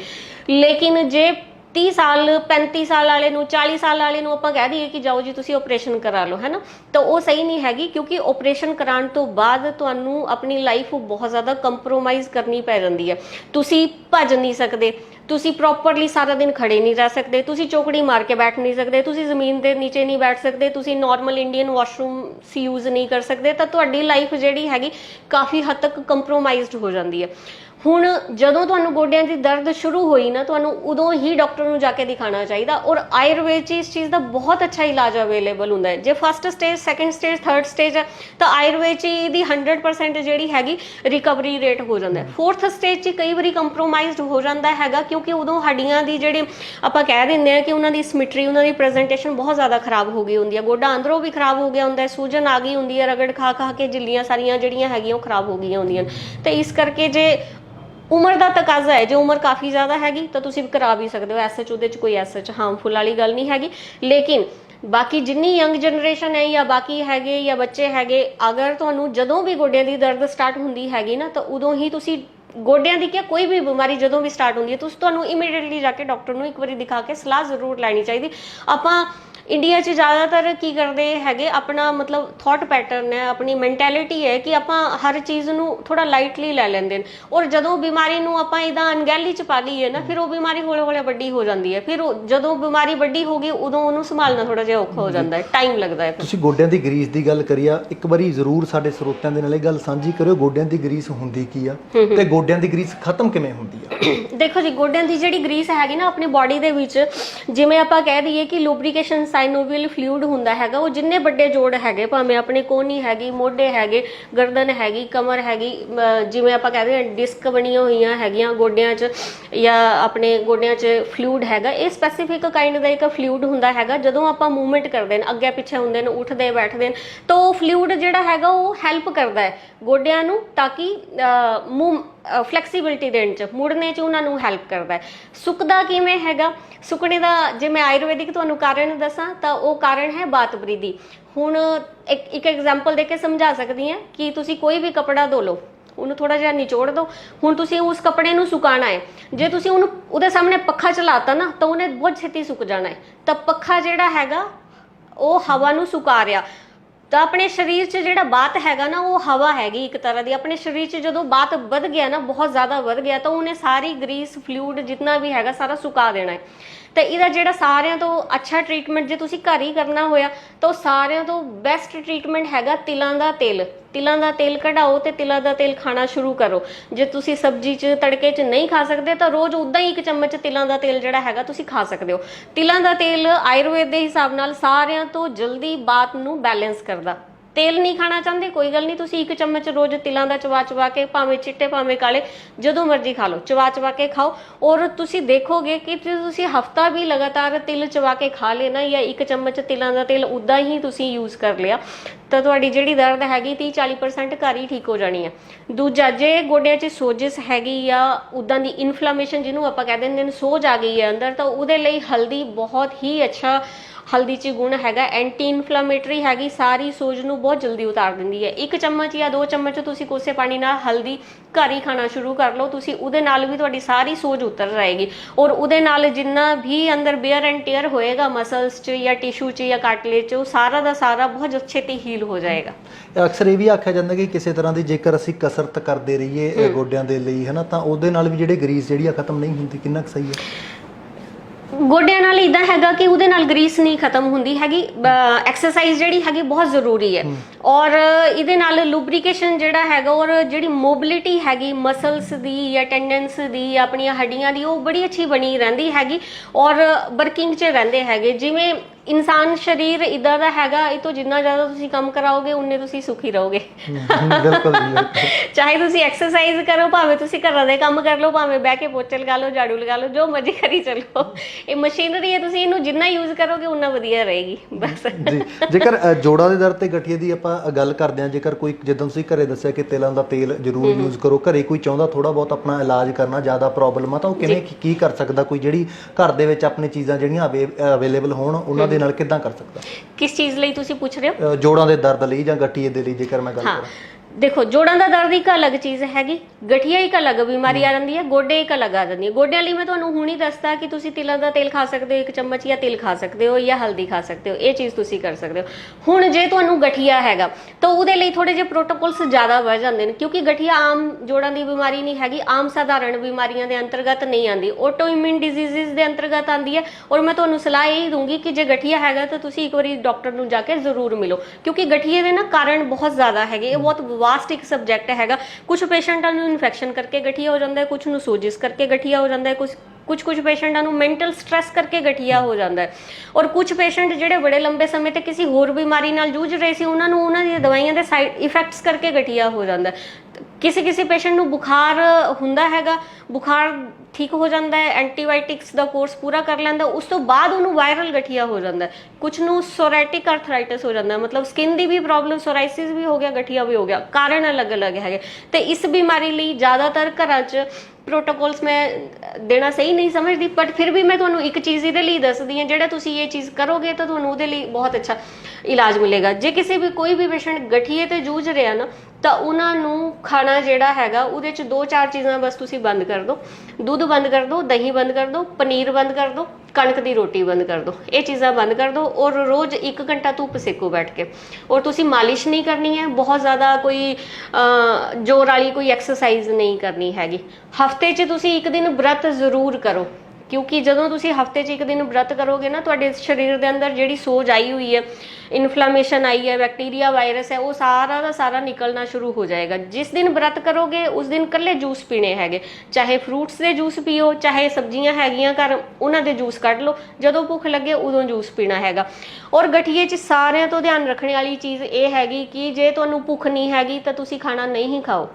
ਲੇਕਿਨ ਜੇ 30 ਸਾਲ 35 ਸਾਲ ਵਾਲੇ ਨੂੰ 40 ਸਾਲ ਵਾਲੇ ਨੂੰ ਆਪਾਂ ਕਹਿ ਦਈਏ ਕਿ ਜਾਓ ਜੀ ਤੁਸੀਂ ਆਪਰੇਸ਼ਨ ਕਰਾ ਲਓ ਹੈਨਾ ਤਾਂ ਉਹ ਸਹੀ ਨਹੀਂ ਹੈਗੀ ਕਿਉਂਕਿ ਆਪਰੇਸ਼ਨ ਕਰਾਉਣ ਤੋਂ ਬਾਅਦ ਤੁਹਾਨੂੰ ਆਪਣੀ ਲਾਈਫ ਬਹੁਤ ਜ਼ਿਆਦਾ ਕੰਪਰੋਮਾਈਜ਼ ਕਰਨੀ ਪੈ ਜਾਂਦੀ ਹੈ। ਤੁਸੀਂ ਭੱਜ ਨਹੀਂ ਸਕਦੇ, ਤੁਸੀਂ ਪ੍ਰੋਪਰਲੀ ਸਾਰਾ ਦਿਨ ਖੜੇ ਨਹੀਂ ਰਹਿ ਸਕਦੇ, ਤੁਸੀਂ ਚੌਕੜੀ ਮਾਰ ਕੇ ਬੈਠ ਨਹੀਂ ਸਕਦੇ, ਤੁਸੀਂ ਜ਼ਮੀਨ ਦੇ ਨੀਚੇ ਨਹੀਂ ਬੈਠ ਸਕਦੇ, ਤੁਸੀਂ ਨਾਰਮਲ ਇੰਡੀਅਨ ਵਾਸ਼ਰੂਮ ਸੀ ਯੂਜ਼ ਨਹੀਂ ਕਰ ਸਕਦੇ, ਤਾਂ ਤੁਹਾਡੀ ਲਾਈਫ ਜਿਹੜੀ ਹੈਗੀ ਕਾਫੀ ਹੱਦ ਤੱਕ ਕੰਪਰੋਮਾਈਜ਼ਡ ਹੋ ਜਾਂਦੀ ਹੈ। ਹੁਣ ਜਦੋਂ ਤੁਹਾਨੂੰ ਗੋਡਿਆਂ ਦੀ ਦਰਦ ਸ਼ੁਰੂ ਹੋਈ ਨਾ, ਤੁਹਾਨੂੰ ਉਦੋਂ ਹੀ ਡਾਕਟਰ ਨੂੰ ਜਾ ਕੇ ਦਿਖਾਣਾ ਚਾਹੀਦਾ ਔਰ ਆਯੁਰਵੇਦ 'ਚ ਇਸ ਚੀਜ਼ ਦਾ ਬਹੁਤ ਅੱਛਾ ਇਲਾਜ ਅਵੇਲੇਬਲ ਹੁੰਦਾ ਹੈ। ਜੇ first stage second stage third stage ਹੈ, ਤਾਂ ਆਯੁਰਵੇਦ 'ਚ ਇਹਦੀ 100% ਜਿਹੜੀ ਹੈਗੀ ਰਿਕਵਰੀ ਰੇਟ ਹੋ ਜਾਂਦਾ ਹੈ। ਫੋਰਥ ਸਟੇਜ 'ਚ ਕਈ ਵਾਰੀ ਕੰਪਰੋਮਾਈਜ਼ਡ ਹੋ ਜਾਂਦਾ ਹੈਗਾ ਕਿਉਂਕਿ ਉਦੋਂ ਹੱਡੀਆਂ ਦੀ ਜਿਹੜੇ ਆਪਾਂ ਕਹਿ ਦਿੰਦੇ ਆ ਕਿ ਉਹਨਾਂ ਦੀ ਸਿਮਟਰੀ ਉਹਨਾਂ ਦੀ ਪ੍ਰੈਜੈਂਟੇਸ਼ਨ ਬਹੁਤ ਜ਼ਿਆਦਾ ਖਰਾਬ ਹੋ ਗਈ ਹੁੰਦੀ ਹੈ। ਗੋਡਾ ਅੰਦਰੋਂ ਵੀ ਖਰਾਬ ਹੋ ਗਿਆ ਹੁੰਦਾ ਹੈ, ਸੂਜਨ ਆ ਗਈ ਹੁੰਦੀ ਹੈ, ਰਗੜ ਖਾ ਖਾ ਕੇ ਜਿੱਲੀਆਂ ਸਾਰੀਆਂ ਜਿਹੜੀਆਂ ਹੈਗੀਆਂ ਉਹ ਖਰਾਬ ਹੋ ਗਈਆਂ ਹੁੰਦੀਆਂ ਨੇ। ਤੇ ਇਸ ਕਰਕੇ ਜੇ ਉਮਰ ਦਾ ਤਕਾਜ਼ਾ ਹੈ, ਜੇ ਉਮਰ ਕਾਫੀ ਜ਼ਿਆਦਾ ਹੈਗੀ ਤਾਂ ਤੁਸੀਂ ਕਰਾ ਵੀ ਸਕਦੇ ਹੋ ਐਸਐਚ ਉਹਦੇ ਚ ਕੋਈ ਐਸਐਚ ਹਾਰਮਫੁਲ ਵਾਲੀ ਗੱਲ ਨਹੀਂ ਹੈਗੀ। ਲੇਕਿਨ ਬਾਕੀ ਜਿੰਨੀ ਯੰਗ ਜਨਰੇਸ਼ਨ ਹੈ ਜਾਂ ਬਾਕੀ ਹੈਗੇ ਜਾਂ ਬੱਚੇ ਹੈਗੇ, ਅਗਰ ਤੁਹਾਨੂੰ ਜਦੋਂ ਵੀ ਗੋਡਿਆਂ ਦੀ ਦਰਦ ਸਟਾਰਟ ਹੁੰਦੀ ਹੈਗੀ ਨਾ, ਤਾਂ ਉਦੋਂ ਹੀ ਤੁਸੀਂ ਗੋਡਿਆਂ ਦੀ ਕਿਆ ਕੋਈ ਵੀ ਬਿਮਾਰੀ ਜਦੋਂ ਵੀ ਸਟਾਰਟ ਹੁੰਦੀ ਹੈ, ਤੁਸੀਂ ਤੁਹਾਨੂੰ ਇਮੀਡੀਏਟਲੀ ਜਾ ਕੇ ਡਾਕਟਰ ਨੂੰ ਇੱਕ ਵਾਰੀ ਦਿਖਾ ਕੇ ਸਲਾਹ ਜ਼ਰੂਰ ਲੈਣੀ ਚਾਹੀਦੀ। ਆਪਾਂ ਇੰਡੀਆ 'ਚ ਜ਼ਿਆਦਾਤਰ ਕੀ ਕਰਦੇ ਹੈਗੇ ਆਪਣਾ ਮਤਲਬ ਥਾਟ ਪੈਟਰਨ ਹੈ ਆਪਣੀ ਮੈਂਟੈਲਿਟੀ ਹੈ ਕਿ ਆਪਾਂ ਹਰ ਚੀਜ਼ ਨੂੰ ਥੋੜਾ ਲਾਈਟਲੀ ਲੈ ਲੈਂਦੇ ਨੇ। ਔਰ ਜਦੋਂ ਬਿਮਾਰੀ ਨੂੰ ਆਪਾਂ ਇਹਦਾ ਅਣਗਹਿਲੀ 'ਚ ਪਾ ਲਈਏ ਨਾ ਫਿਰ ਉਹ ਬਿਮਾਰੀ ਹੌਲੇ ਹੌਲੇ ਵੱਡੀ ਹੋ ਜਾਂਦੀ ਹੈ। ਫਿਰ ਉਹ- ਜਦੋਂ ਬਿਮਾਰੀ ਵੱਡੀ ਹੋ ਗਈ ਉਦੋਂ ਉਹਨੂੰ ਸੰਭਾਲਣਾ ਥੋੜਾ ਜਿਹਾ ਔਖਾ ਹੋ ਜਾਂਦਾ ਹੈ ਟਾਈਮ ਲੱਗਦਾ ਹੈ। ਤੁਸੀਂ ਗੋਡਿਆਂ ਦੀ ਗਰੀਸ ਦੀ ਗੱਲ ਕਰੀ ਆ ਇੱਕ ਵਾਰੀ ਜ਼ਰੂਰ ਸਾਡੇ ਸਰੋਤਿਆਂ ਦੇ ਨਾਲ ਇਹ ਗੱਲ ਸਾਂਝੀ ਕਰਿਓ ਗੋਡਿਆਂ ਦੀ ਗਰੀਸ ਹੁੰਦੀ ਕੀ ਆ? ਤੇ ਗੋਡਿਆਂ ਦੀ ਗਰੀਸ ਖਤਮ ਕਿਵੇਂ ਹੁੰਦੀ ਆ? ਦੇਖੋ ਜੀ ਗੋਡਿਆਂ ਦੀ ਜਿਹੜੀ ਗਰੀਸ ਹੈਗੀ ਨਾ ਆਪਣੀ ਬਾਡੀ ਦੇ ਵਿੱਚ ਜਿਵੇਂ ਆਪਾਂ ਕਹਿ ਦਈਏ ਕਿ ਲੂਬਰੀਕੇਸ਼ਨ ਸਾਈਨੋਵੀਅਲ ਫਲੂਇਡ ਹੁੰਦਾ ਹੈਗਾ, ਉਹ ਜਿੰਨੇ ਵੱਡੇ ਜੋੜ ਹੈਗੇ, ਭਾਵੇਂ ਆਪਣੇ ਕੋਹਨੀ ਹੈਗੀ, ਮੋਢੇ ਹੈਗੇ, ਗਰਦਨ ਹੈਗੀ, ਕਮਰ ਹੈਗੀ ਜਿਵੇਂ ਆਪਾਂ ਕਹਿੰਦੇ ਹਾਂ ਡਿਸਕ ਬਣੀਆਂ ਹੋਈਆਂ ਹੈਗੀਆਂ ਗੋਡਿਆਂ 'ਚ, ਜਾਂ ਆਪਣੇ ਗੋਡਿਆਂ 'ਚ ਫਲੂਇਡ ਹੈਗਾ, ਇਹ ਸਪੈਸੀਫਿਕ ਕਾਈਂਡ ਦਾ ਇੱਕ ਫਲੂਇਡ ਹੁੰਦਾ ਹੈਗਾ, ਜਦੋਂ ਆਪਾਂ ਮੂਵਮੈਂਟ ਕਰਦੇ ਨੇ, ਅੱਗੇ ਪਿੱਛੇ ਹੁੰਦੇ ਨੇ, ਉੱਠਦੇ, ਬੈਠਦੇ ਨੇ, ਤਾਂ ਉਹ ਫਲੂਇਡ ਜਿਹੜਾ ਹੈਗਾ, ਉਹ ਹੈਲਪ ਕਰਦਾ ਹੈ ਗੋਡਿਆਂ ਨੂੰ, ਤਾਂ ਕਿ ਮੂਵ ਫਲੈਕਸੀਬਿਲਟੀ ਦੇਣ ਚ, ਮੁੜਨੇ ਚ ਉਹਨਾਂ ਨੂੰ ਹੈਲਪ ਕਰਦਾ ਹੈ। ਸੁੱਕਦਾ ਕਿਵੇਂ ਹੈਗਾ? ਸੁੱਕਣੇ ਦਾ, ਜੇ ਮੈਂ ਆਯੁਰਵੈਦਿਕ ਤੁਹਾਨੂੰ ਕਾਰਨ ਦੱਸਾਂ, ਤਾਂ ਉਹ ਕਾਰਨ ਹੈ ਬਾਤ ਬ੍ਰਿਧੀ। ਹੁਣ ਇੱਕ ਇੱਕ ਐਗਜ਼ਾਮਪਲ ਦੇ ਕੇ ਸਮਝਾ ਸਕਦੀ ਹਾਂ ਕਿ ਤੁਸੀਂ ਕੋਈ ਵੀ ਕਪੜਾ ਧੋ ਲਓ, ਉਹਨੂੰ ਥੋੜਾ ਜਿਹਾ ਨਿਚੋੜ ਦਿਓ। ਹੁਣ ਤੁਸੀਂ ਉਸ ਕੱਪੜੇ ਨੂੰ ਸੁਕਾਣਾ ਹੈ। ਜੇ ਤੁਸੀਂ ਉਹਨੂੰ, ਉਹਦੇ ਸਾਹਮਣੇ ਪੱਖਾ ਚਲਾਤਾ ਨਾ, ਤਾਂ ਉਹਨੇ ਬਹੁਤ ਛੇਤੀ ਸੁੱਕ ਜਾਣਾ ਹੈ। ਤਾਂ ਪੱਖਾ ਜਿਹੜਾ ਹੈਗਾ, ਉਹ ਹਵਾ ਨੂੰ ਸੁਕਾ ਰਿਹਾ। ਤਾਂ ਆਪਣੇ ਸਰੀਰ 'ਚ ਜਿਹੜਾ ਬਾਤ ਹੈਗਾ ਨਾ, ਉਹ ਹਵਾ ਹੈਗੀ ਇੱਕ ਤਰ੍ਹਾਂ ਦੀ। ਆਪਣੇ ਸਰੀਰ 'ਚ ਜਦੋਂ ਬਾਤ ਵੱਧ ਗਿਆ ਨਾ, ਬਹੁਤ ਜ਼ਿਆਦਾ ਵੱਧ ਗਿਆ, ਤਾਂ ਉਹਨੇ ਸਾਰੀ ਗਰੀਸ, ਫਲੂਇਡ ਜਿੰਨਾ ਵੀ ਹੈਗਾ, ਸਾਰਾ ਸੁਕਾ ਦੇਣਾ ਹੈ। ਤਾਂ ਇਹਦਾ ਜਿਹੜਾ ਸਾਰਿਆਂ ਤੋਂ ਅੱਛਾ ਟ੍ਰੀਟਮੈਂਟ, ਜੇ ਤੁਸੀਂ ਘਰ ਹੀ ਕਰਨਾ ਹੋਇਆ, ਤਾਂ ਉਹ ਸਾਰਿਆਂ ਤੋਂ ਬੈਸਟ ਟ੍ਰੀਟਮੈਂਟ ਹੈਗਾ ਤਿਲਾਂ ਦਾ ਤੇਲ। ਤਿਲਾਂ ਦਾ ਤੇਲ ਕਢਾਓ ਤੇ ਤਿਲਾਂ ਦਾ ਤੇਲ ਖਾਣਾ ਸ਼ੁਰੂ ਕਰੋ। ਜੇ ਤੁਸੀਂ ਸਬਜ਼ੀ 'ਚ ਤੜਕੇ 'ਚ ਨਹੀਂ ਖਾ ਸਕਦੇ, ਤਾਂ ਰੋਜ਼ ਉਦਾਂ ਹੀ ਇੱਕ ਚਮਚ ਤਿਲਾਂ ਦਾ ਤੇਲ ਜਿਹੜਾ ਹੈਗਾ ਤੁਸੀਂ ਖਾ ਸਕਦੇ ਹੋ। ਤਿਲਾਂ ਦਾ ਤੇਲ ਆਯੁਰਵੇਦ ਦੇ ਹਿਸਾਬ ਨਾਲ ਸਾਰਿਆਂ ਤੋਂ ਜਲਦੀ ਬਾਤ ਨੂੰ ਬੈਲੈਂਸ ਕਰਦਾ। ਤੇਲ ਨਹੀਂ ਖਾਣਾ ਚਾਹੁੰਦੇ, ਕੋਈ ਗੱਲ ਨਹੀਂ, ਤੁਸੀਂ ਇੱਕ ਚਮਚ ਰੋਜ਼ ਤਿਲਾਂ ਦਾ ਚਵਾ ਚਵਾ ਕੇ, ਭਾਵੇਂ ਚਿੱਟੇ, ਭਾਵੇਂ ਕਾਲੇ, ਜਦੋਂ ਮਰਜ਼ੀ ਖਾ ਲਓ, ਚਵਾ ਚਵਾ ਕੇ ਖਾਓ। ਔਰ ਤੁਸੀਂ ਦੇਖੋਗੇ ਕਿ ਜੇ ਤੁਸੀਂ ਹਫਤਾ ਵੀ ਲਗਾਤਾਰ ਤਿਲ ਚਵਾ ਕੇ ਖਾ ਲੈਣਾ ਜਾਂ ਇੱਕ ਚਮਚ ਤਿਲਾਂ ਦਾ ਤੇਲ ਉਦਾਂ ਹੀ ਤੁਸੀਂ ਯੂਜ਼ ਕਰ ਲਿਆ, ਤਾਂ ਤੁਹਾਡੀ ਜਿਹੜੀ ਦਰਦ ਹੈਗੀ 30 40% ਘਰ ਹੀ ਠੀਕ ਹੋ ਜਾਣੀ ਹੈ। ਦੂਜਾ, ਜੇ ਗੋਡਿਆਂ 'ਚ ਸੋਜਿਸ ਹੈਗੀ ਆ ਉਦਾਂ ਦੀ ਇਨਫਲੇਮੇਸ਼ਨ ਜਿਹਨੂੰ ਆਪਾਂ ਕਹਿ ਦਿੰਦੇ ਨੇ, ਸੋਜ ਆ ਗਈ ਹੈ ਅੰਦਰ, ਤਾਂ ਉਹਦੇ ਲਈ ਹਲਦੀ ਬਹੁਤ ਹੀ ਅੱਛਾ ਹਲਦੀ 'ਚ ਗੁਣ ਹੈਗਾ ਐਂਟੀ ਇਨਫਲੇਮੇਟਰੀ ਹੈਗੀ ਸਾਰੀ ਸੋਜ ਨੂੰ ਬਹੁਤ ਜਲਦੀ ਉਤਾਰ ਦਿੰਦੀ ਹੈ। ਇੱਕ ਚਮਚ ਜਾਂ ਦੋ ਚਮਚ ਤੁਸੀਂ ਕੋਸੇ ਪਾਣੀ ਨਾਲ ਹਲਦੀ ਘਰ ਹੀ ਖਾਣਾ ਸ਼ੁਰੂ ਕਰ ਲਓ ਤੁਸੀਂ ਉਹਦੇ ਨਾਲ ਵੀ ਤੁਹਾਡੀ ਸਾਰੀ ਸੋਜ ਉਤਰ ਜਾਏਗੀ। ਔਰ ਉਹਦੇ ਨਾਲ ਜਿੰਨਾ ਵੀ ਅੰਦਰ ਬੇਅਰ ਐਂਡ ਟੀਅਰ ਹੋਏਗਾ ਮਸਲਸ 'ਚ ਜਾਂ ਟਿਸ਼ੂ 'ਚ ਜਾਂ ਕਾਰਟਲੇਜ 'ਚ ਉਹ ਸਾਰਾ ਦਾ ਸਾਰਾ ਬਹੁਤ ਛੇਤੀ ਹੀਲ ਹੋ ਜਾਏਗਾ। ਅਕਸਰ ਇਹ ਵੀ ਆਖਿਆ ਜਾਂਦਾ ਕਿ ਕਿਸੇ ਤਰ੍ਹਾਂ ਦੀ ਜੇਕਰ ਅਸੀਂ ਕਸਰਤ ਕਰਦੇ ਰਹੀਏ ਗੋਡਿਆਂ ਦੇ ਲਈ ਹਨਾ ਤਾਂ ਉਹਦੇ ਨਾਲ ਵੀ ਜਿਹੜੇ ਗਰੀਸ ਜਿਹੜੀ ਆ ਖਤਮ ਨਹੀਂ ਹੁੰਦੀ ਕਿੰਨਾ ਕੁ ਸਹੀ ਹੈ? ਗੋਡਿਆਂ ਨਾਲ ਇਦਾਂ ਹੈਗਾ ਕਿ ਉਹਦੇ ਨਾਲ ਗਰੀਸ ਨਹੀਂ ਖਤਮ ਹੁੰਦੀ ਹੈਗੀ। ਐਕਸਰਸਾਈਜ਼ ਜਿਹੜੀ ਹੈਗੀ ਬਹੁਤ ਜ਼ਰੂਰੀ ਹੈ। ਔਰ ਇਹਦੇ ਨਾਲ ਲੂਬਰੀਕੇਸ਼ਨ ਜਿਹੜਾ ਹੈਗਾ ਔਰ ਜਿਹੜੀ ਮੋਬਿਲਿਟੀ ਹੈਗੀ ਮਸਲਸ ਦੀ ਜਾਂ ਟੈਂਡਨਸ ਦੀ ਆਪਣੀਆਂ ਹੱਡੀਆਂ ਦੀ ਉਹ ਬੜੀ ਅੱਛੀ ਬਣੀ ਰਹਿੰਦੀ ਹੈਗੀ। ਔਰ ਵਰਕਿੰਗ 'ਚ ਰਹਿੰਦੇ ਹੈਗੇ। ਜਿਵੇਂ ਇਨਸਾਨ ਸਰੀਰ ਇਦਾਂ ਦਾ ਹੈਗਾ ਇਹ ਤੋਂ ਜਿੰਨਾ ਜ਼ਿਆਦਾ ਤੁਸੀਂ ਕੰਮ ਕਰਾਓਗੇ ਉਨੇ ਤੁਸੀਂ ਸੁਖੀ ਰਹੋਗੇ। ਬਿਲਕੁਲ। ਚਾਹੇ ਤੁਸੀਂ ਐਕਸਰਸਾਈਜ਼ ਕਰੋ ਭਾਵੇਂ ਤੁਸੀਂ ਘਰਾਂ ਦੇ ਕੰਮ ਕਰ ਲਓ ਭਾਵੇਂ ਬਹਿ ਕੇ ਪੋਚੇ ਲਗਾ ਲਓ ਝਾੜੂ ਲਗਾ ਲਓ ਜੋ ਮਰਜ਼ੀ ਕਰੀ ਚੱਲੋ। ਇਹ ਮਸ਼ੀਨਰੀ ਹੈ ਤੁਸੀਂ ਇਹਨੂੰ ਜਿੰਨਾ ਯੂਜ਼ ਕਰੋਗੇ ਉਨਾ ਵਧੀਆ ਰਹੇਗੀ ਬਸ। ਜੀ ਜੇਕਰ ਜੋੜਾਂ ਦੇ ਦਰਦ ਤੇ ਗਠੀਏ ਦੀ ਆਪਾਂ ਗੱਲ ਕਰਦੇ ਹਾਂ ਜੇਕਰ ਕੋਈ ਜਿੱਦਾਂ ਤੁਸੀਂ ਘਰੇ ਦੱਸਿਆ ਕਿ ਤੇਲਾਂ ਦਾ ਤੇਲ ਜ਼ਰੂਰ ਯੂਜ਼ ਕਰੋ ਘਰੇ ਕੋਈ ਚਾਹੁੰਦਾ ਥੋੜਾ ਬਹੁਤ ਆਪਣਾ ਇਲਾਜ ਕਰਨਾ ਜ਼ਿਆਦਾ ਪ੍ਰੋਬਲਮ ਆ ਤਾਂ ਉਹ ਕਿਵੇਂ ਕੀ- ਕੀ ਕਰ ਸਕਦਾ ਕੋਈ ਜਿਹੜੀ ਘਰ ਦੇ ਵਿੱਚ ਆਪਣੀ ਚੀਜ਼ਾਂ ਜਿਹੜੀਆਂ ਅਵੇਲੇਬਲ ਹੋਣ ਉਹਨਾਂ ਦੇ ਨਾਲ ਕਿੱਦਾਂ ਕਰ ਸਕਦਾ? ਕਿਸ ਚੀਜ਼ ਲਈ ਤੁਸੀਂ ਪੁੱਛ ਰਹੇ ਹੋ? ਅ, ਜੋੜਾਂ ਦੇ ਦਰਦ ਲਈ ਜਾਂ ਗਠੀਏ ਦੇ ਲਈ ਜੇਕਰ ਮੈਂ ਗੱਲ ਹਾਂ। ਕਰਾਂ। ਦੇਖੋ ਜੋੜਾਂ ਦਾ ਦਰਦ ਇੱਕ ਅਲੱਗ ਚੀਜ਼ ਹੈਗੀ ਗਠੀਆ ਇੱਕ ਅਲੱਗ ਬਿਮਾਰੀ ਆ ਜਾਂਦੀ ਹੈ ਗੋਡੇ ਇੱਕ ਅਲੱਗ ਆ ਜਾਂਦੀ ਹੈ। ਗੋਡਿਆਂ ਲਈ ਮੈਂ ਤੁਹਾਨੂੰ ਹੁਣੀ ਦੱਸਤਾ ਕਿ ਤੁਸੀਂ ਤਿਲਾਂ ਦਾ ਤੇਲ ਖਾ ਸਕਦੇ ਹੋ ਇੱਕ ਚਮਚ ਜਾਂ ਤਿਲ ਖਾ ਸਕਦੇ ਹੋ ਜਾਂ ਹਲਦੀ ਖਾ ਸਕਦੇ ਹੋ ਇਹ ਚੀਜ਼ ਤੁਸੀਂ ਕਰ ਸਕਦੇ ਹੋ। ਹੁਣ ਜੇ ਤੁਹਾਨੂੰ ਗਠੀਆ ਹੈਗਾ ਤਾਂ ਉਹਦੇ ਲਈ ਥੋੜੇ ਜਿਹੇ ਪ੍ਰੋਟੋਕੋਲਸ ਜ਼ਿਆਦਾ ਵੱਧ ਜਾਂਦੇ ਨੇ ਕਿਉਂਕਿ ਗਠੀਆ ਆਮ ਜੋੜਾਂ ਦੀ ਬਿਮਾਰੀ ਨਹੀਂ ਹੈਗੀ ਆਮ ਸਾਧਾਰਣ ਬਿਮਾਰੀਆਂ ਦੇ ਅੰਤਰਗਤ ਨਹੀਂ ਆਂਦੀ ਆਟੋਇਮਿਊਨ ਡਿਜ਼ੀਜ਼ਸ ਦੇ ਅੰਤਰਗਤ ਆਂਦੀ ਹੈ ਔਰ ਮੈਂ ਤੁਹਾਨੂੰ ਸਲਾਹ ਇਹ ਦੂੰਗੀ ਕਿ ਜੇ ਗਠੀਆ ਹੈਗਾ ਤਾਂ ਤੁਸੀਂ ਇੱਕ ਵਾਰੀ ਡਾਕਟਰ ਨੂੰ ਜਾ ਕੇ ਜ਼ਰੂਰ ਮਿਲੋ ਕਿਉਂਕਿ ਗਠੀਏ ਦੇ ਨਾ ਕਾਰਨ ਬਹੁਤ ਜ਼ਿਆਦਾ ਹੈਗੇ ਇਹ ਬਹੁਤ ਵਾਸਟ ਇੱਕ ਸਬਜੈਕਟ ਹੈਗਾ। ਕੁਝ ਪੇਸ਼ੈਂਟਾਂ ਨੂੰ ਇਨਫੈਕਸ਼ਨ ਕਰਕੇ ਗਠੀਆ ਹੋ ਜਾਂਦਾ ਹੈ ਕੁਝ ਨੂੰ ਸੋਜਿਸ ਕਰਕੇ ਗਠੀਆ ਹੋ ਜਾਂਦਾ ਹੈ ਕੁਝ ਕੁਝ ਕੁਝ ਪੇਸ਼ੈਂਟਾਂ ਨੂੰ ਮੈਂਟਲ ਸਟ੍ਰੈਸ ਕਰਕੇ ਗਠੀਆ ਹੋ ਜਾਂਦਾ ਹੈ। ਔਰ ਕੁਝ ਪੇਸ਼ੈਂਟ ਜਿਹੜੇ ਬੜੇ ਲੰਬੇ ਸਮੇਂ ਤੇ ਕਿਸੇ ਹੋਰ ਬਿਮਾਰੀ ਨਾਲ ਜੂਝ ਰਹੇ ਸੀ, ਉਹਨਾਂ ਨੂੰ ਉਹਨਾਂ ਦੀਆਂ ਦਵਾਈਆਂ ਦੇ ਸਾਈਡ ਇਫੈਕਟਸ ਕਰਕੇ ਗਠੀਆ ਹੋ ਜਾਂਦਾ ਹੈ। ਕਿਸੇ ਕਿਸੇ ਪੇਸ਼ੈਂਟ ਨੂੰ ਬੁਖਾਰ ਹੁੰਦਾ ਹੈਗਾ। ਬੁਖਾਰ ਠੀਕ ਹੋ ਜਾਂਦਾ ਹੈ ਐਂਟੀਬਾਇਓਟਿਕਸ ਦਾ ਕੋਰਸ ਪੂਰਾ ਕਰ ਲੈਂਦਾ, ਉਸ ਤੋਂ ਬਾਅਦ ਉਹਨੂੰ ਵਾਇਰਲ ਗਠੀਆ ਹੋ ਜਾਂਦਾ ਕੁਝ ਨੂੰ ਸੋਰਾਇਟਿਕ ਆਰਥਰਾਈਟਿਸ ਹੋ ਜਾਂਦਾ ਮਤਲਬ ਸਕਿਨ ਦੀ ਵੀ ਪ੍ਰੋਬਲਮ ਸੋਰਾਇਸਿਸ ਵੀ ਹੋ ਗਿਆ, ਗਠੀਆ ਵੀ ਹੋ ਗਿਆ, ਕਾਰਨ ਅਲੱਗ-ਅਲੱਗ ਹੈਗੇ। ਤੇ ਇਸ ਬਿਮਾਰੀ ਲਈ ਜ਼ਿਆਦਾਤਰ ਘਰਾਂ 'ਚ ਪ੍ਰੋਟੋਕੋਲਸ ਮੈਂ ਦੇਣਾ ਸਹੀ ਨਹੀਂ ਸਮਝਦੀ ਬਟ ਫਿਰ ਵੀ ਮੈਂ ਤੁਹਾਨੂੰ ਇੱਕ ਚੀਜ਼ ਇਹਦੇ ਲਈ ਦੱਸਦੀ ਹਾਂ, ਜਿਹੜਾ ਤੁਸੀਂ ਇਹ ਚੀਜ਼ ਕਰੋਗੇ ਤਾਂ ਤੁਹਾਨੂੰ ਉਹਦੇ ਲਈ ਬਹੁਤ ਅੱਛਾ ਇਲਾਜ ਮਿਲੇਗਾ। ਜੇ ਕਿਸੇ ਵੀ ਕੋਈ ਵੀ ਪੇਸ਼ੈਂਟ ਗਠੀਏ ਤੇ ਜੂਝ ਰਿਹਾ ਨਾ ਤਾਂ ਉਹਨਾਂ ਨੂੰ ਖਾਣਾ ਜਿਹੜਾ ਹੈਗਾ, ਉਹਦੇ ਚ ਦੋ ਚਾਰ ਚੀਜ਼ਾਂ ਬਸ ਤੁਸੀਂ ਬੰਦ ਕਰ ਦਿਓ ਦੁੱਧ ਬੰਦ ਕਰ ਦਿਓ ਦਹੀਂ ਬੰਦ ਕਰ ਦਿਓ ਪਨੀਰ ਬੰਦ ਕਰ ਦਿਓ ਕਣਕ ਦੀ ਰੋਟੀ ਬੰਦ ਕਰ ਦਿਓ ਇਹ ਚੀਜ਼ਾਂ ਬੰਦ ਕਰ ਦਿਓ ਔਰ ਰੋਜ਼ 1 ਘੰਟਾ ਧੁੱਪ ਸੇਕੋ ਬੈਠ ਕੇ। ਔਰ ਤੁਸੀਂ ਮਾਲਿਸ਼ ਨਹੀਂ ਕਰਨੀ ਹੈ, ਬਹੁਤ ਜ਼ਿਆਦਾ ਕੋਈ ਜ਼ੋਰ ਵਾਲੀ ਕੋਈ ਐਕਸਰਸਾਈਜ਼ ਨਹੀਂ ਕਰਨੀ ਹੈਗੀ। ਹਫ਼ਤੇ 'ਚ ਤੁਸੀਂ ਇੱਕ ਦਿਨ ਵਰਤ ਜ਼ਰੂਰ ਕਰੋ। ਕਿਉਂਕਿ ਜਦੋਂ ਤੁਸੀਂ ਹਫ਼ਤੇ 'ਚ ਇੱਕ ਦਿਨ ਵਰਤ ਕਰੋਗੇ ਨਾ, ਤੁਹਾਡੇ ਸਰੀਰ ਦੇ ਅੰਦਰ ਜਿਹੜੀ ਸੋਜ ਆਈ ਹੋਈ ਹੈ ਇਨਫਲੇਮੇਸ਼ਨ ਆਈ ਹੈ ਬੈਕਟੀਰੀਆ ਵਾਇਰਸ ਹੈ, ਉਹ ਸਾਰਾ ਦਾ ਸਾਰਾ ਨਿਕਲਣਾ ਸ਼ੁਰੂ ਹੋ ਜਾਏਗਾ। ਜਿਸ ਦਿਨ ਵਰਤ ਕਰੋਗੇ, ਉਸ ਦਿਨ ਕੱਲੇ ਜੂਸ ਪੀਣੇ ਹੈਗੇ। ਚਾਹੇ ਫਰੂਟਸ ਦੇ ਜੂਸ ਪੀਓ, ਚਾਹੇ ਸਬਜ਼ੀਆਂ ਹੈਗੀਆਂ ਘਰ, ਉਹਨਾਂ ਦੇ ਜੂਸ ਕੱਢ ਲਓ। ਜਦੋਂ ਭੁੱਖ ਲੱਗੇ, ਉਦੋਂ ਜੂਸ ਪੀਣਾ ਹੈਗਾ। ਔਰ ਗਠੀਏ 'ਚ ਸਾਰਿਆਂ ਤੋਂ ਧਿਆਨ ਰੱਖਣ ਵਾਲੀ ਚੀਜ਼ ਇਹ ਹੈਗੀ ਕਿ ਜੇ ਤੁਹਾਨੂੰ ਭੁੱਖ ਨਹੀਂ ਹੈਗੀ, ਤਾਂ ਤੁਸੀਂ ਖਾਣਾ ਨਹੀਂ ਖਾਓ।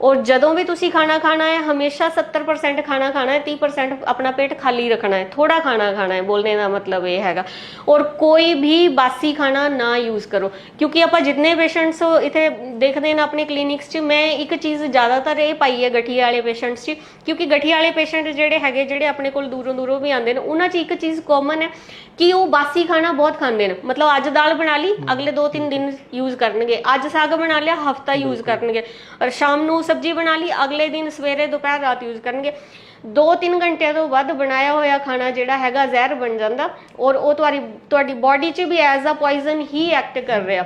ਔਰ ਜਦੋਂ ਵੀ ਤੁਸੀਂ ਖਾਣਾ ਖਾਣਾ ਹੈ ਹਮੇਸ਼ਾ 70% ਖਾਣਾ ਖਾਣਾ ਹੈ 30% ਆਪਣਾ ਪੇਟ ਖਾਲੀ ਰੱਖਣਾ ਹੈ ਥੋੜਾ ਖਾਣਾ ਖਾਣਾ ਹੈ ਬੋਲਣੇ ਦਾ ਮਤਲਬ ਇਹ ਹੈਗਾ। ਔਰ ਕੋਈ ਵੀ ਬਾਸੀ ਖਾਣਾ ਨਾ ਯੂਜ਼ ਕਰੋ ਕਿਉਂਕਿ ਆਪਾਂ ਜਿੰਨੇ ਪੇਸ਼ੈਂਟਸ ਇਥੇ ਦੇਖਦੇ ਨੇ ਆਪਣੇ ਕਲੀਨਿਕਸ 'ਚ ਮੈਂ ਇੱਕ ਚੀਜ਼ ਜ਼ਿਆਦਾਤਰ ਇਹ ਪਾਈ ਹੈ ਗਠੀਏ ਵਾਲੇ ਪੇਸ਼ੈਂਟਸ 'ਚ ਕਿਉਂਕਿ ਗਠੀਏ ਵਾਲੇ ਪੇਸ਼ੈਂਟ ਜਿਹੜੇ ਹੈਗੇ ਜਿਹੜੇ ਆਪਣੇ ਕੋਲ ਦੂਰੋਂ ਦੂਰੋਂ ਵੀ ਆਉਂਦੇ ਨੇ ਉਹਨਾਂ 'ਚ ਇੱਕ ਚੀਜ਼ ਕਾਮਨ ਹੈ ਕਿ ਉਹ ਬਾਸੀ ਖਾਣਾ ਬਹੁਤ ਖਾਂਦੇ ਨੇ। ਮਤਲਬ ਅੱਜ ਦਾਲ ਬਣਾ ਲਈ ਅਗਲੇ 2-3 ਦਿਨ ਯੂਜ਼ ਕਰਨਗੇ ਅੱਜ ਸਾਗ ਬਣਾ ਲਿਆ ਹਫਤਾ ਯੂਜ਼ ਕਰਨਗੇ। ਔਰ ਸ਼ਾਮ ਨੂੰ ਸਬਜ਼ੀ ਬਣਾ ਲਈ, ਅਗਲੇ ਦਿਨ ਸਵੇਰੇ ਦੁਪਹਿਰ ਰਾਤ ਯੂਜ਼ ਕਰਨਗੇ। 2-3 ਘੰਟਿਆਂ ਤੋਂ ਵੱਧ ਬਣਾਇਆ ਹੋਇਆ ਖਾਣਾ ਜਿਹੜਾ ਹੈਗਾ ਜ਼ਹਿਰ ਬਣ ਜਾਂਦਾ ਔਰ ਉਹ ਤੁਹਾਡੀ ਤੁਹਾਡੀ ਬਾਡੀ 'ਚ ਵੀ ਐਜ਼ ਅ ਪੋਇਜ਼ਨ ਹੀ ਐਕਟ ਕਰ ਰਿਹਾ।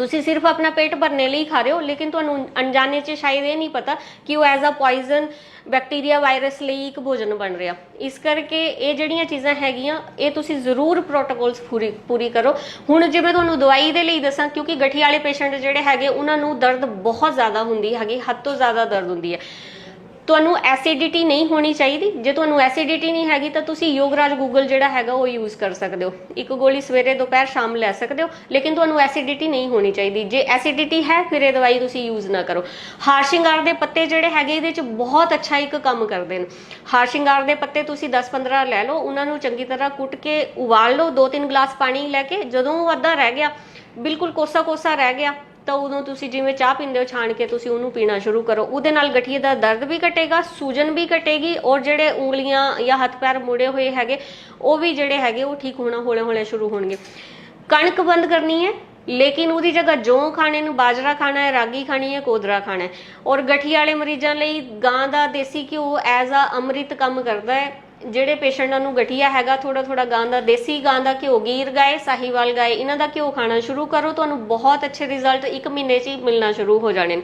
ਤੁਸੀਂ ਸਿਰਫ ਆਪਣਾ ਪੇਟ ਭਰਨੇ ਲਈ ਖਾ ਰਹੇ ਹੋ, ਲੇਕਿਨ ਤੁਹਾਨੂੰ ਅਣਜਾਣੇ 'ਚ ਸ਼ਾਇਦ ਇਹ ਨਹੀਂ ਪਤਾ ਕਿ ਉਹ as a poison bacteria virus ਲਈ ਇੱਕ ਭੋਜਨ ਬਣ ਰਿਹਾ। ਇਸ ਕਰਕੇ ਇਹ ਜਿਹੜੀਆਂ ਚੀਜ਼ਾਂ ਹੈਗੀਆਂ, ਇਹ ਤੁਸੀਂ ਜ਼ਰੂਰ ਪ੍ਰੋਟੋਕੋਲਸ ਪੂਰੀ ਪੂਰੀ ਕਰੋ। ਹੁਣ ਜੇ ਮੈਂ ਤੁਹਾਨੂੰ ਦਵਾਈ ਦੇ ਲਈ ਦੱਸਾਂ, ਕਿਉਂਕਿ ਗਠੀ ਵਾਲੇ ਪੇਸ਼ੈਂਟ ਜਿਹੜੇ ਹੈਗੇ, ਉਹਨਾਂ ਨੂੰ ਦਰਦ ਬਹੁਤ ਜ਼ਿਆਦਾ ਹੁੰਦੀ ਹੈਗੀ, ਹੱਦ ਤੋਂ ਜ਼ਿਆਦਾ ਦਰਦ ਹੁੰਦੀ ਹੈ। ਤੁਹਾਨੂੰ ਐਸਿਡਿਟੀ ਨਹੀਂ ਹੋਣੀ ਚਾਹੀਦੀ। ਜੇ ਤੁਹਾਨੂੰ ਐਸਿਡਿਟੀ ਨਹੀਂ ਹੈਗੀ ਤਾਂ ਤੁਸੀਂ ਯੋਗਰਾਜ ਗੂਗਲ ਜਿਹੜਾ ਹੈਗਾ ਉਹ ਯੂਜ਼ ਕਰ ਸਕਦੇ ਹੋ। ਇੱਕ ਗੋਲੀ ਸਵੇਰੇ ਦੁਪਹਿਰ ਸ਼ਾਮ ਲੈ ਸਕਦੇ ਹੋ, ਲੇਕਿਨ ਤੁਹਾਨੂੰ ਐਸਿਡਿਟੀ ਨਹੀਂ ਹੋਣੀ ਚਾਹੀਦੀ। ਜੇ ਐਸਿਡਿਟੀ ਹੈ, ਫਿਰ ਇਹ ਦਵਾਈ ਤੁਸੀਂ ਯੂਜ਼ ਨਾ ਕਰੋ। ਹਾਰ ਸ਼ਿੰਗਾਰ ਦੇ ਪੱਤੇ ਜਿਹੜੇ ਹੈਗੇ, ਇਹਦੇ ਚ ਬਹੁਤ ਅੱਛਾ ਇੱਕ ਕੰਮ ਕਰਦੇ ਨੇ। ਹਾਰ ਸ਼ਿੰਗਾਰ ਦੇ ਪੱਤੇ ਤੁਸੀਂ 10-15 ਲੈ ਲਓ, ਉਹਨਾਂ ਨੂੰ ਚੰਗੀ ਤਰ੍ਹਾਂ ਕੁੱਟ ਕੇ ਉਬਾਲ ਲਓ 2-3 ਗਲਾਸ ਪਾਣੀ ਲੈ ਕੇ, ਜਦੋਂ ਉਹ ਅੱਧਾ ਰਹਿ ਗਿਆ, ਬਿਲਕੁਲ ਕੋਸਾ ਕੋਸਾ ਰਹਿ ਗਿਆ ਤਾਂ ਉਦੋਂ ਤੁਸੀਂ ਜਿਵੇਂ ਚਾਹ ਪੀਂਦੇ ਹੋ, ਛਾਣ ਕੇ ਤੁਸੀਂ ਉਹਨੂੰ ਪੀਣਾ ਸ਼ੁਰੂ ਕਰੋ। ਉਹਦੇ ਨਾਲ ਗਠੀਏ ਦਾ ਦਰਦ ਵੀ ਘਟੇਗਾ, ਸੂਜਨ ਵੀ ਘਟੇਗੀ ਔਰ ਜਿਹੜੇ ਉਂਗਲੀਆਂ ਜਾਂ ਹੱਥ ਪੈਰ ਮੁੜੇ ਹੋਏ ਹੈਗੇ, ਉਹ ਵੀ ਜਿਹੜੇ ਹੈਗੇ, ਉਹ ਠੀਕ ਹੋਣਾ ਹੌਲੇ ਹੌਲੇ ਸ਼ੁਰੂ ਹੋਣਗੇ। ਕਣਕ ਬੰਦ ਕਰਨੀ ਹੈ, ਲੇਕਿਨ ਉਹਦੀ ਜਗ੍ਹਾ ਜੌਂ ਖਾਣੇ ਨੂੰ ਬਾਜਰਾ ਖਾਣਾ ਹੈ, ਰਾਗੀ ਖਾਣੀ ਹੈ, ਕੋਦਰਾ ਖਾਣਾ ਹੈ। ਔਰ ਗਠੀਏ ਵਾਲੇ ਮਰੀਜ਼ਾਂ ਲਈ ਗਾਂ ਦਾ ਦੇਸੀ ਘਿਓ ਐਜ਼ ਆ ਅੰਮ੍ਰਿਤ ਕੰਮ ਕਰਦਾ ਹੈ। ਜਿਹੜੇ ਪੇਸ਼ੈਂਟਾਂ ਨੂੰ ਗਠੀਆ ਹੈਗਾ ਥੋੜਾ ਥੋੜਾ ਗਾਂ ਦਾ, ਦੇਸੀ ਗਾਂ ਦਾ ਘਿਓ, ਗੀਰ ਗਾਏ, ਸਾਹੀਵਾਲ ਗਾਏ, ਇਹਨਾਂ ਦਾ ਘਿਓ ਖਾਣਾ ਸ਼ੁਰੂ ਕਰੋ, ਤੁਹਾਨੂੰ ਬਹੁਤ ਅੱਛੇ ਰਿਜ਼ਲਟ ਇੱਕ ਮਹੀਨੇ 'ਚ ਹੀ ਮਿਲਣਾ ਸ਼ੁਰੂ ਹੋ ਜਾਣੇ ਨੇ।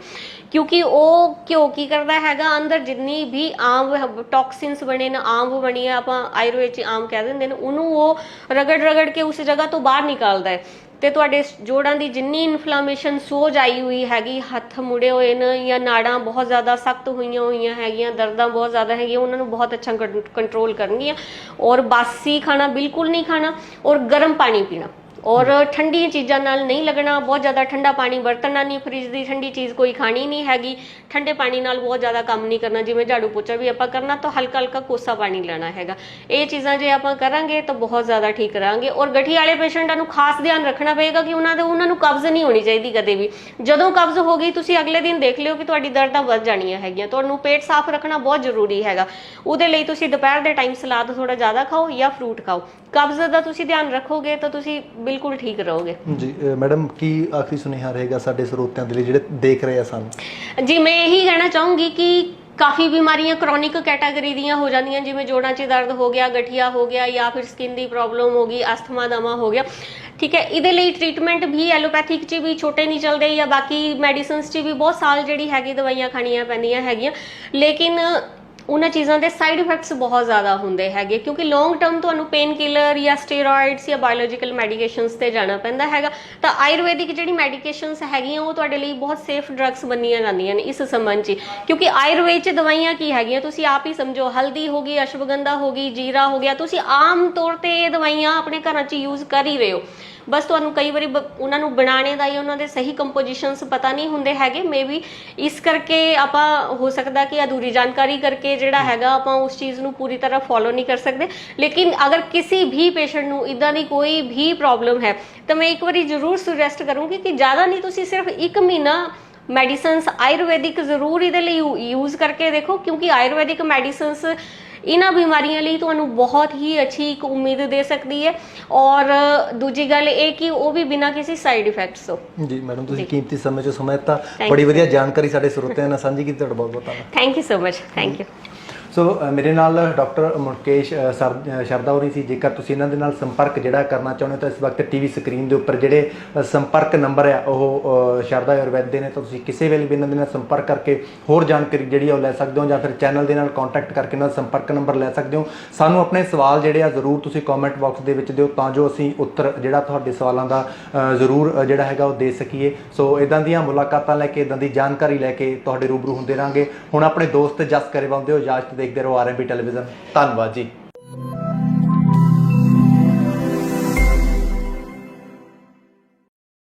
ਕਿਉਂਕਿ ਉਹ ਘਿਓ ਕੀ ਕਰਦਾ ਹੈਗਾ, ਅੰਦਰ ਜਿੰਨੀ ਵੀ ਆਮ ਟੌਕਸਿਨਸ ਬਣੇ ਨੇ, ਆਮ ਬਣੀ ਹੈ ਆਪਾਂ ਆਯੁਰਵੇਦ 'ਚ ਆਮ ਕਹਿ ਦਿੰਦੇ ਨੇ, ਉਹਨੂੰ ਉਹ ਰਗੜ ਰਗੜ ਕੇ ਉਸ ਜਗ੍ਹਾ ਤੋਂ ਬਾਹਰ ਨਿਕਾਲਦਾ ਹੈ। ਤੇ ਤੁਹਾਡੇ ਜੋੜਾਂ ਦੀ ਜਿੰਨੀ ਇਨਫਲੇਮੇਸ਼ਨ ਸੋਜ ਆਈ ਹੋਈ ਹੈਗੀ, ਹੱਥ ਮੁੜੇ ਹੋਏ ਨੇ ਜਾਂ ਨਾੜਾਂ ਬਹੁਤ ਜ਼ਿਆਦਾ ਸਖਤ ਹੋਈਆਂ ਹੋਈਆਂ ਹੈਗੀਆਂ, ਦਰਦਾਂ ਬਹੁਤ ਜ਼ਿਆਦਾ ਹੈਗੀਆਂ, ਉਹਨਾਂ ਨੂੰ ਬਹੁਤ ਅੱਛਾ ਕੰਟਰੋਲ ਕਰਨਗੀਆਂ। ਔਰ ਬਾਸੀ ਖਾਣਾ ਬਿਲਕੁਲ ਨਹੀਂ ਖਾਣਾ, ਔਰ ਗਰਮ ਪਾਣੀ ਪੀਣਾ। ਔਰ ਠੰਡੀਆਂ ਚੀਜ਼ਾਂ ਨਾਲ ਨਹੀਂ ਲੱਗਣਾ, ਬਹੁਤ ਜ਼ਿਆਦਾ ਠੰਡਾ ਪਾਣੀ ਵਰਤਣਾ ਨਹੀਂ, ਫ੍ਰਿਜ ਦੀ ਠੰਡੀ ਚੀਜ਼ ਕੋਈ ਖਾਣੀ ਨਹੀਂ ਹੈਗੀ। ਠੰਡੇ ਪਾਣੀ ਨਾਲ ਬਹੁਤ ਜ਼ਿਆਦਾ ਕੰਮ ਨਹੀਂ ਕਰਨਾ, ਜਿਵੇਂ ਝਾੜੂ ਪੋਚਾ ਵੀ ਆਪਾਂ ਕਰਨਾ, ਤਾਂ ਹਲਕਾ ਹਲਕਾ ਕੋਸਾ ਪਾਣੀ ਲੈਣਾ ਹੈਗਾ। ਇਹ ਚੀਜ਼ਾਂ ਜੇ ਆਪਾਂ ਕਰਾਂਗੇ ਤਾਂ ਬਹੁਤ ਜ਼ਿਆਦਾ ਠੀਕ ਰਹਾਂਗੇ ਔਰ ਗਠੀ ਵਾਲੇ ਪੇਸ਼ੈਂਟਾਂ ਨੂੰ ਖਾਸ ਧਿਆਨ ਰੱਖਣਾ ਪਏਗਾ ਕਿ ਉਹਨਾਂ ਦੇ, ਉਹਨਾਂ ਨੂੰ ਕਬਜ਼ ਨਹੀਂ ਹੋਣੀ ਚਾਹੀਦੀ ਕਦੇ ਵੀ। ਜਦੋਂ ਕਬਜ਼ ਹੋ ਗਈ, ਤੁਸੀਂ ਅਗਲੇ ਦਿਨ ਦੇਖ ਲਿਓ ਕਿ ਤੁਹਾਡੀ ਦਰਦਾਂ ਵੱਧ ਜਾਣੀਆਂ ਹੈਗੀਆਂ। ਤੁਹਾਨੂੰ ਪੇਟ ਸਾਫ਼ ਰੱਖਣਾ ਬਹੁਤ ਜ਼ਰੂਰੀ ਹੈਗਾ। ਉਹਦੇ ਲਈ ਤੁਸੀਂ ਦੁਪਹਿਰ ਦੇ ਟਾਈਮ ਸਲਾਦ ਥੋੜਾ ਜ਼ਿਆਦਾ ਖਾਓ ਜਾਂ ਫਰੂਟ ਖਾਓ। ਕਬਜ਼ ਦਾ ਤੁਸੀਂ ਧਿਆਨ ਰੱਖੋਗੇ ਤਾਂ ਤੁਸੀਂ ਬਿਲਕੁਲ ਠੀਕ ਰਹੋਗੇ। ਜੀ ਮੈਡਮ ਕੀ ਆਖਰੀ ਸੁਨੇਹਾ ਰਹੇਗਾ ਸਾਡੇ ਸਰੋਤਿਆਂ ਦੇ ਲਈ ਜਿਹੜੇ ਦੇਖ ਰਹੇ ਆ ਸਾਨੂੰ? ਜੀ ਮੈਂ ਇਹੀ ਕਹਿਣਾ ਚਾਹੂੰਗੀ ਕਿ ਕਾਫੀ ਬਿਮਾਰੀਆਂ ਕ੍ਰੋਨਿਕ ਕੈਟਾਗਰੀ ਦੀਆਂ ਹੋ ਜਾਂਦੀਆਂ ਜਿਵੇਂ ਜੋੜਾਂ 'ਚ ਦਰਦ ਹੋ ਗਿਆ ਗਠੀਆ ਹੋ ਗਿਆ ਜਾਂ ਫਿਰ ਸਕਿਨ ਦੀ ਪ੍ਰੋਬਲਮ ਹੋ ਗਈ ਅਸਥਮਾ ਦਮਾ ਹੋ ਗਿਆ। ਠੀਕ ਹੈ ਇਹਦੇ ਲਈ ਟ੍ਰੀਟਮੈਂਟ ਵੀ ਐਲੋਪੈਥਿਕ 'ਚ ਵੀ ਛੋਟੇ ਨਹੀਂ ਚੱਲਦੇ ਜਾਂ ਬਾਕੀ ਮੈਡੀਸਿਨਸ 'ਚ ਵੀ ਬਹੁਤ ਸਾਲ ਜਿਹੜੀ ਹੈਗੀ ਦਵਾਈਆਂ ਖਾਣੀਆਂ ਪੈਂਦੀਆਂ ਹੈਗੀਆਂ। ਲੇਕਿਨ ਉਹਨਾਂ ਚੀਜ਼ਾਂ ਦੇ ਸਾਈਡ ਇਫੈਕਟਸ ਬਹੁਤ ਜ਼ਿਆਦਾ ਹੁੰਦੇ ਹੈਗੇ, ਕਿਉਂਕਿ ਲੌਂਗ ਟਰਮ ਤੁਹਾਨੂੰ ਪੇਨ ਕਿਲਰ ਜਾਂ ਸਟੀਰੋਇਡਸ ਜਾਂ ਬਾਇਓਲੋਜੀਕਲ ਮੈਡੀਕੇਸ਼ਨਸ ਤੇ ਜਾਣਾ ਪੈਂਦਾ ਹੈਗਾ। ਤਾਂ ਆਯੁਰਵੈਦਿਕ ਜਿਹੜੀ ਮੈਡੀਕੇਸ਼ਨਸ ਹੈਗੀਆਂ, ਉਹ ਤੁਹਾਡੇ ਲਈ ਬਹੁਤ ਸੇਫ ਡਰੱਗਸ ਬਣੀਆਂ ਜਾਂਦੀਆਂ ਨੇ ਇਸ ਸੰਬੰਧ 'ਚ। ਕਿਉਂਕਿ ਆਯੁਰਵੇਦ 'ਚ ਦਵਾਈਆਂ ਕੀ ਹੈਗੀਆਂ, ਤੁਸੀਂ ਆਪ ਹੀ ਸਮਝੋ, ਹਲਦੀ ਹੋ ਗਈ, ਅਸ਼ਵਗੰਧਾ ਹੋ ਗਈ, ਜੀਰਾ ਹੋ ਗਿਆ, ਤੁਸੀਂ ਆਮ ਤੌਰ ਤੇ ਇਹ ਦਵਾਈਆਂ ਆਪਣੇ ਘਰਾਂ 'ਚ ਯੂਜ਼ ਕਰ ਹੀ ਰਹੇ ਹੋ। ਬਸ ਤੁਹਾਨੂੰ ਕਈ ਵਾਰੀ ਬ- ਉਹਨਾਂ ਨੂੰ ਬਣਾਉਣੇ ਦਾ ਹੀ ਉਹਨਾਂ ਦੇ ਸਹੀ ਕੰਪੋਜੀਸ਼ਨਸ ਪਤਾ ਨਹੀਂ ਹੁੰਦੇ ਹੈਗੇ ਮੇਬੀ ਇਸ ਕਰਕੇ ਆਪਾਂ, ਹੋ ਸਕਦਾ ਕਿ ਅਧੂਰੀ ਜਾਣਕਾਰੀ ਕਰਕੇ ਜਿਹੜਾ ਹੈਗਾ ਆਪਾਂ ਉਸ ਚੀਜ਼ ਨੂੰ ਪੂਰੀ ਤਰ੍ਹਾਂ ਫੋਲੋ ਨਹੀਂ ਕਰ ਸਕਦੇ। ਲੇਕਿਨ ਅਗਰ ਕਿਸੇ ਵੀ ਪੇਸ਼ੈਂਟ ਨੂੰ ਇਦਾਂ ਦੀ ਕੋਈ ਵੀ ਪ੍ਰੋਬਲਮ ਹੈ ਤਾਂ ਮੈਂ ਇੱਕ ਵਾਰੀ ਜ਼ਰੂਰ ਸੁਜੈਸਟ ਕਰੂੰਗੀ ਕਿ ਜ਼ਿਆਦਾ ਨਹੀਂ ਤੁਸੀਂ ਸਿਰਫ 1 ਮਹੀਨਾ ਮੈਡੀਸਿਨਸ ਆਯੁਰਵੈਦਿਕ ਜ਼ਰੂਰ ਇਹਦੇ ਲਈ ਯੂਜ਼ ਕਰਕੇ ਦੇਖੋ ਕਿਉਂਕਿ ਆਯੁਰਵੈਦਿਕ ਮੈਡੀਸਿਨਸ ਇਹਨਾਂ ਬਿਮਾਰੀਆਂ ਲਈ ਤੁਹਾਨੂੰ ਬਹੁਤ ਹੀ ਅੱਛੀ ਇੱਕ ਉਮੀਦ ਦੇ ਸਕਦੀ ਹੈ। ਔਰ ਦੂਜੀ ਗੱਲ ਇਹ ਕਿ ਉਹ ਵੀ ਬਿਨਾਂ ਕਿਸੇ ਸਾਈਡ ਇਫੈਕਟਸ ਤੋਂ। ਜੀ ਮੈਡਮ ਤੁਸੀਂ ਕੀਮਤੀ ਸਮੇਂ ਚੋਂ ਸਮਾਂ ਦਿੱਤਾ ਬੜੀ ਵਧੀਆ ਜਾਣਕਾਰੀ ਸਾਡੇ ਸਰੋਤਿਆਂ ਨਾਲ ਸਾਂਝੀ ਕੀਤੀ ਤੁਹਾਡਾ ਬਹੁਤ ਬਹੁਤ ਧੰਨਵਾਦ thank you so much thank you so uh, ਮੇਰੇ ਨਾਲ ਡਾਕਟਰ ਮੁਕੇਸ਼ ਸਰ ਅ, ਸ਼ਰਦਾ ਹੋਰੀ ਸੀ। ਜੇਕਰ ਤੁਸੀਂ ਇਹਨਾਂ ਦੇ ਨਾਲ ਸੰਪਰਕ ਜਿਹੜਾ ਕਰਨਾ ਚਾਹੁੰਦੇ ਹੋ ਤਾਂ ਇਸ ਵਕਤ ਟੀਵੀ ਸਕਰੀਨ ਦੇ ਉੱਪਰ ਜਿਹੜੇ ਸੰਪਰਕ ਨੰਬਰ ਆ ਉਹ ਅ, ਸ਼ਰਦਾ ਆਯੁਰਵੈਦ ਦੇ ਨੇ ਤਾਂ ਤੁਸੀਂ ਕਿਸੇ ਵੇਲੇ ਵੀ ਇਹਨਾਂ ਦੇ ਨਾਲ ਸੰਪਰਕ ਕਰਕੇ ਹੋਰ ਜਾਣਕਾਰੀ ਜਿਹੜੀ ਆ ਉਹ ਲੈ ਸਕਦੇ ਹੋ ਜਾਂ ਫਿਰ ਚੈਨਲ ਦੇ ਨਾਲ ਕੰਟੈਕਟ ਕਰਕੇ ਇਹਨਾਂ ਦਾ ਸੰਪਰਕ ਨੰਬਰ ਲੈ ਸਕਦੇ ਹੋ। ਸਾਨੂੰ ਆਪਣੇ ਸਵਾਲ ਜਿਹੜੇ ਆ ਜ਼ਰੂਰ ਤੁਸੀਂ ਕਮੈਂਟ ਬਾਕਸ ਦੇ ਵਿੱਚ ਦਿਓ ਤਾਂ ਜੋ ਅਸੀਂ ਉੱਤਰ ਜਿਹੜਾ ਤੁਹਾਡੇ ਸਵਾਲਾਂ ਦਾ ਜ਼ਰੂਰ ਜਿਹੜਾ ਹੈਗਾ ਉਹ ਦੇ ਸਕੀਏ। ਸੋ ਇਦਾਂ ਦੀਆਂ ਮੁਲਾਕਾਤਾਂ ਲੈ ਕੇ ਇਦਾਂ ਦੀ ਜਾਣਕਾਰੀ ਲੈ ਕੇ ਤੁਹਾਡੇ ਰੂਬਰੂ ਹੁੰਦੇ ਰਾਂਗੇ ਹੁਣ ਆਪਣੇ ਦੋਸਤ ਜਸ ਕਰੇ ਬੰਦੇ ਹੋ ਇਜਾਜ਼ਤ ਦੇ ਵੇਖਦੇ ਰਹੋ ਆਰਐਮਬੀ ਟੈਲੀਵਿਜ਼ਨ। ਧੰਨਵਾਦ ਜੀ।